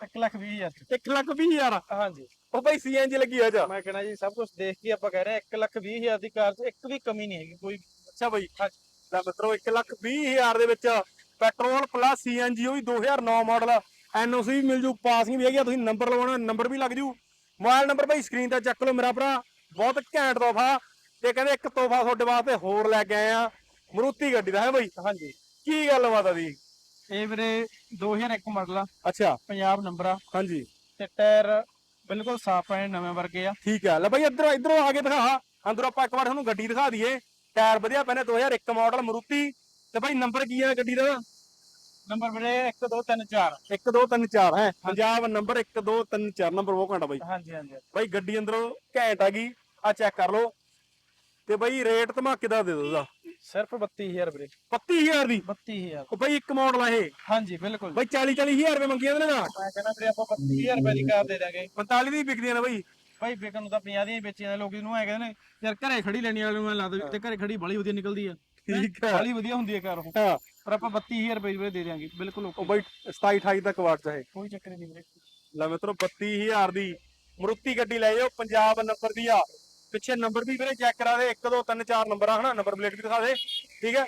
1 ਲੱਖ 20000 1 ਲੱਖ 20 ਹਜ਼ਾਰ ਹਾਂਜੀ। ਉਹ ਭਾਈ ਸੀਐਨਜੀ ਲੱਗੀ ਆ ਜਾ। ਮੈਂ ਕਹਿਣਾ ਜੀ ਸਭ ਕੁਝ ਦੇਖ ਕੇ ਆਪਾਂ ਕਹਿ ਰਹੇ ਹਾਂ 1 ਲੱਖ 20000 ਦੀ ਕਾਰ 'ਚ ਇੱਕ ਵੀ ਕਮੀ ਨਹੀਂ ਹੈਗੀ ਕੋਈ ਅੱਛਾ ਭਾਈ ਲੈ ਮਿੱਤਰੋ 1 ਲੱਖ 20 ਹਜ਼ਾਰ ਦੇ ਵਿੱਚ ਪੈਟਰੋਲ ਪਲੱਸ ਸੀਐਨਜੀ ਉਹ ਵੀ 2009 ਮਾਡਲ ਐਨਓਸੀ ਵੀ ਮਿਲ ਜੂ ਪਾਸਿੰਗ ਵੀ ਹੈਗੀ ਆ ਤੁਸੀਂ ਨੰਬਰ ਲਵਾਉਣਾ ਨੰਬਰ ਵੀ ਲੱਗ ਜੂ। ਮੋਬਾਈਲ ਨੰਬਰ ਭਾਈ ਸਕਰੀਨ ਤੇ ਚੱਕ ਲਓ ਮੇਰਾ ਭਰਾ ਬਹੁਤ ਘੈਂਟ ਤੋਹਫਾ। ਤੇ ਕਹਿੰਦੇ ਇੱਕ ਤੋਹਫਾ ਤੁਹਾਡੇ ਵਾਸਤੇ ਹੋਰ ਲੈ ਕੇ ਆਏ ਆ ਮਰੂਤੀ ਗੱਡੀ ਦਾ ਹੈ ਭਾਈ ਹਾਂਜੀ। ਕੀ ਗੱਲਬਾਤ ਆ ਦੀ? ਇਹ ਵੀਰੇ 2001 ਮਾਡਲ ਆ। ਅੱਛਾ। ਪੰਜਾਬ ਨੰਬਰ ਆ। ਹਾਂਜੀ। ਤੇ ਟਾਇਰ ਬਿਲਕੁਲ ਸਾਫ਼ ਆ ਨਵੇਂ ਵਰਗੇ ਆ। ਠੀਕ ਹੈ ਲੈ ਬਾਈ ਇੱਧਰੋਂ ਇੱਧਰੋਂ ਆ ਕੇ ਦਿਖਾ। ਅੰਦਰੋਂ ਆਪਾਂ ਇੱਕ ਵਾਰ ਤੁਹਾਨੂੰ ਗੱਡੀ ਦਿਖਾ ਦਈਏ। ਟਾਇਰ ਵਧੀਆ ਪੈਨੇ 2001 ਮਾਡਲ ਮਰੂਤੀ। ਤੇ ਬਾਈ ਨੰਬਰ ਕੀ ਹੈ ਗੱਡੀ ਦਾ? ਨੰਬਰ ਵੀਰੇ 1 2 3 4 1 2 3 4 ਹੈ? ਪੰਜਾਬ ਨੰਬਰ 1 2 3 4 ਨੰਬਰ ਬਹੁਤ ਘੰਟਾ ਬਾਈ। ਹਾਂਜੀ ਹਾਂਜੀ ਬਾਈ ਗੱਡੀ ਅੰਦਰੋਂ ਘੈਂਟ ਆ ਗਈ ਆ ਚੈੱਕ ਕਰ ਲਓ। ਤੇ ਬਾਈ ਰੇਟ ਧਮਾਕੇਦਾਰ ਦੇ ਦੋ ਉਹਦਾ। ਸਿਰਫ 32000 ਵੀਰੇ। 32000 ਦੀ? 32000 ਉਹ ਬਾਈ ਇੱਕ ਮਾਡਲ ਆ ਇਹ। ਹਾਂਜੀ ਬਿਲਕੁਲ। ਬਾਈ 40 40000 ਰੁਪਏ ਮੰਗੀ ਜਾਂਦੇ ਨੇ। ਨਾ ਮੈਂ ਕਹਿੰਦਾ ਵੀਰੇ ਆਪਾਂ 32000 ਰੁਪਏ ਦੀ ਕਾਰ ਦੇ ਦਾਂਗੇ 45 ਦੀ ਵਿਕਦੀਆਂ ਨੇ ਬਾਈ। ਭਾਈ ਵਿਕਣ ਨੂੰ ਤਾਂ 50 ਦੀਆਂ ਵੇਚੀਆਂ ਨੇ ਲੋਕੀ ਨੂੰ ਐ ਕਹਿੰਦੇ ਨੇ ਯਾਰ ਘਰੇ ਖੜੀ ਲੈਣੀ ਵਾਲੇ ਨੂੰ ਐਂ ਲੱਗਦਾ ਤੇ ਘਰੇ ਖੜੀ ਬੜੀ ਵਧੀਆ ਨਿਕਲਦੀ ਆ। ਠੀਕ ਹੈ। ਬੜੀ ਵਧੀਆ ਹੁੰਦੀ ਹੈ ਕਾਰ ਉਹ। ਹਾਂ। ਪਰ ਆਪਾਂ 32000 ਰੁਪਏ ਦੀ ਵੀਰੇ ਦੇ ਦਿਆਂਗੇ ਬਿਲਕੁਲ ਉਹ। ਬਾਈ 27 28 ਤੱਕ ਵਾਟ ਚਾਹੇ ਕੋਈ ਚੱਕਰ ਨਹੀਂ ਵੀਰੇ। ਲੈ ਮਿੱਤਰੋ 32000 ਦੀ ਮਰੂਤੀ ਗੱਡੀ ਲੈ ਜਾਓ ਪੰਜਾਬ ਨੰਬਰ ਦੀ ਆ। ਪਿੱਛੇ ਨੰਬਰ ਵੀ ਵੀਰੇ ਚੈੱਕ ਕਰਾ ਦੇ 1 2 3 4 ਨੰਬਰ ਆ ਹਨਾ? ਨੰਬਰ ਪਲੇਟ ਵੀ ਦਿਖਾ ਦੇ ਠੀਕ ਹੈ?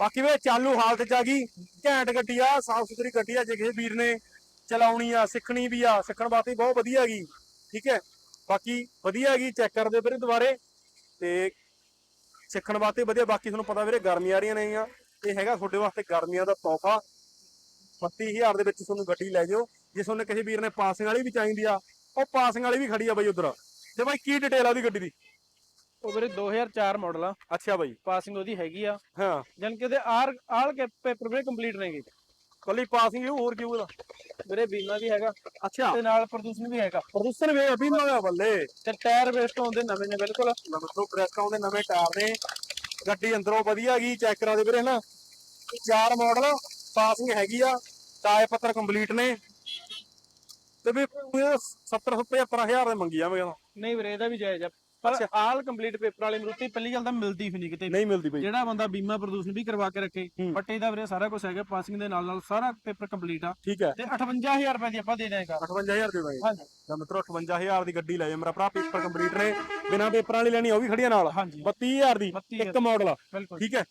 ਬਾਕੀ ਵੀਰੇ ਚਾਲੂ ਹਾਲਤ ਚ ਆ ਗਈ। ਘੈਂਟ ਗੱਡੀ ਆ ਸਾਫ਼ ਸੁਥਰੀ ਗੱਡੀ ਆ ਜੇ ਕਿਸੇ ਵੀਰ ਨੇ ਚਲਾਉਣੀ ਆ ਸਿੱਖਣੀ ਵੀ ਆ ਸਿੱਖਣ ਵਾਸਤੇ ਬਹੁਤ ਵਧੀਆ ਹੈਗੀ ਠੀਕ ਹੈ? ਬਾਕੀ ਵਧੀਆ ਹੈਗੀ ਚੈੱਕ ਕਰਦੇ ਵੀਰੇ ਦੁਬਾਰੇ। ਤੇ ਸਿੱਖਣ ਵਾਸਤੇ ਵਧੀਆ ਬਾਕੀ ਤੁਹਾਨੂੰ ਪਤਾ ਵੀਰੇ ਗਰਮੀਆਂ ਆ ਰਹੀਆਂ ਨੇਗੀਆਂ ਇਹ ਹੈਗਾ ਤੁਹਾਡੇ ਵਾਸਤੇ ਗਰਮੀਆਂ ਦਾ ਤੋਹਫਾ। 32000 ਦੇ ਵਿੱਚ ਤੁਹਾਨੂੰ ਗੱਡੀ ਲੈ ਜਾਓ ਜੇ ਤੁਹਾਨੂੰ ਕਿਸੇ ਵੀਰ ਨੇ ਪਾਸਿੰਗ ਵਾਲੀ ਵੀ ਚਾਹੀਦੀ ਆ ਉਹ ਪਾਸਿੰਗ ਵਾਲੀ ਵੀ ਖੜੀ ਆ ਬਾਈ ਉਧਰ। ਤੇ ਬਾਈ ਕੀ ਡਿਟੇਲ ਆ ਉਹਦੀ ਗੱਡੀ ਦੀ? ਉਹ ਵੀਰੇ 2004 ਮਾਡਲ ਆ। ਅੱਛਾ ਬਾਈ। ਪਾਸਿੰਗ ਉਹਦੀ ਹੈਗੀ ਆ। ਹਾਂ। ਜਾਨ ਕਿ ਉਹਦੇ ਆਰ ਆਲ ਕੇ ਪੇਪਰ ਵੀਰੇ ਕੰਪਲੀਟ ਨੇਗੇ ਕੱਲੀ ਪਾਸਿੰਗ ਹੀ ਹੋਰ ਕੀ ਉਹਦਾ ਵੀਰੇ ਬੀਮਾ ਵੀ ਹੈਗਾ। ਅੱਛਾ। ਤੇ ਨਾਲ ਪ੍ਰਦੂਸ਼ਣ ਵੀ ਹੈਗਾ। ਪ੍ਰਦੂਸ਼ਣ ਵੇ ਅਭੀ ਨਾ ਬੱਲੇ। ਤੇ ਟਾਇਰ ਵੇਸਟ ਹੁੰਦੇ ਨਵੇਂ ਨੇ ਬਿਲਕੁਲ। ਨਮਸਤੋ ਪ੍ਰੈਸਕਾਂ ਦੇ ਨਵੇਂ ਟਾਇਰ ਨੇ। ਗੱਡੀ ਅੰਦਰੋਂ ਵਧੀਆ ਹੈਗੀ ਚੈੱਕ ਕਰਾ ਦੇ ਵੀਰੇ ਨਾ ਚਾਰ ਮਾਡਲ ਪਾਸਿੰਗ ਹੈਗੀ ਆ ਟਾਇਰ ਪੱਤਰ ਕੰਪਲੀਟ ਨੇ। ਤੇ ਵੀ 70 75000 ਦੇ ਮੰਗੀ ਕਹਿੰਦਾ। ਨਹੀਂ ਵੀਰੇ ਇਹਦਾ ਵੀ ਜਾਇਜ਼ ਆ। ਪਰ ਆਲ ਕੰਪਲੀਟ ਪੇਪਰ ਵਾਲੀ ਮਰੂਤੀ ਪਹਿਲੀ ਗੱਲ ਤਾਂ ਮਿਲਦੀ ਵੀ ਨਹੀਂ ਕਿਤੇ। ਨਹੀਂ ਮਿਲਦੀ ਬਈ। ਜਿਹੜਾ ਬੰਦਾ ਬੀਮਾ ਪ੍ਰਦੂਸ਼ਣ ਵੀ ਕਰਵਾ ਕੇ ਰੱਖੇ। ਬਟ ਇਹਦਾ ਵੀਰੇ ਸਾਰਾ ਕੁਝ ਹੈਗਾ ਪਾਸਿੰਗ ਦੇ ਨਾਲ ਨਾਲ ਸਾਰਾ ਪੇਪਰ ਕੰਪਲੀਟ ਆ। ਠੀਕ ਹੈ। ਤੇ 58000 ਰੁਪਏ ਦੀ ਆਪਾਂ ਦੇ ਦੇਣਗੇ 58000 ਦੇ ਦਾਂਗੇ ਹਾਂਜੀ। ਤਾਂ ਮਿੱਤਰੋ 58000 ਦੀ ਗੱਡੀ ਲੈ ਜਾ ਮੇਰਾ ਭਰਾ ਪੇਪਰ ਕੰਪਲੀਟ ਨੇ। ਬਿਨਾ ਪੇਪਰਾਂ ਵਾਲੀ ਲੈਣੀ ਉਹ ਵੀ ਖੜੀਆਂ ਨਾਲ। ਹਾਂਜੀ। 32000 ਦੀ 32,000 ਇੱਕ ਮਾਡਲ ਠੀਕ ਹੈ।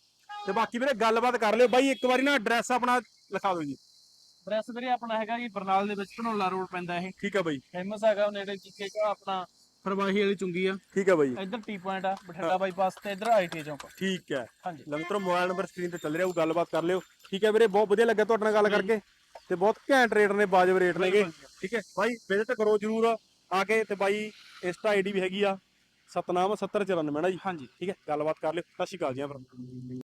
ਤੇ ਬਾਕੀ ਵੀਰੇ ਗੱਲਬਾਤ ਕਰ ਲਿਓ। ਬਾਈ ਇੱਕ ਵਾਰੀ ਨਾ ਐਡਰੈਸ ਆਪਣਾ ਲਿਖਾ ਦਿਓ ਜੀ। ਐਡਰੈਸ ਵੀਰੇ ਆਪਣਾ ਹੈਗਾ ਜੀ ਬਰਨਾਲ ਦੇ ਵਿੱਚ ਧਨੌਲਾ ਰੋਡ ਪੈਂਦਾ ਇਹ। ਠੀਕ ਹੈ ਬਾਈ। ਫੇਮਸ ਹੈਗਾ ਨੇੜੇ ਜੀਕੇ ਕਾ ਆਪਣਾ ਫਰਵਾਹੀ ਵਾਲੀ ਚੁੰਗੀ ਆ। ਠੀਕ ਹੈ ਬਾਈ। ਇੱਧਰ ਟੀ ਪੁਆਇੰਟ ਆ ਬਠਿੰਡਾ ਬਾਈਪਾਸ ਤੇ ਇੱਧਰ ਆਈਟੀ ਚੌਂਕ। ਠੀਕ ਹੈ। ਹਾਂਜੀ। ਲੰਤਰੋ ਮੋਬਾਈਲ ਨੰਬਰ ਸਕਰੀਨ ਤੇ ਚੱਲ ਰਿਹਾ ਉਹ ਗੱਲਬਾਤ ਕਰ ਲਿਓ। ਠੀਕ ਹੈ ਵੀਰੇ ਬਹੁਤ ਵਧੀਆ ਲੱਗਾ ਤੁਹਾਡੇ ਨਾਲ ਗੱਲ ਕਰਕੇ ਤੇ ਬਹੁਤ ਘੈਂਟ ਰੇਟ ਨੇ ਵਾਜਬ ਰੇਟ ਨੇਗੇ ਠੀਕ ਹੈ ਬਾਈ ਵਿਜ਼ਿਟ ਕਰੋ ਜਰੂਰ ਆ ਕੇ ਤੇ ਬਾਈ ਇੰਸਟਾ ਆਈਡੀ ਵੀ ਹੈਗੀ ਆ। ਸਤਨਾਮ 7094 ਨਾ ਜੀ। ਹਾਂਜੀ। ਠੀਕ ਹੈ ਗੱਲਬਾਤ ਕਰ ਲਿਓ। ਸਤਿ ਸ਼੍ਰੀ ਅਕਾਲ ਜੀ ਫਿਰ।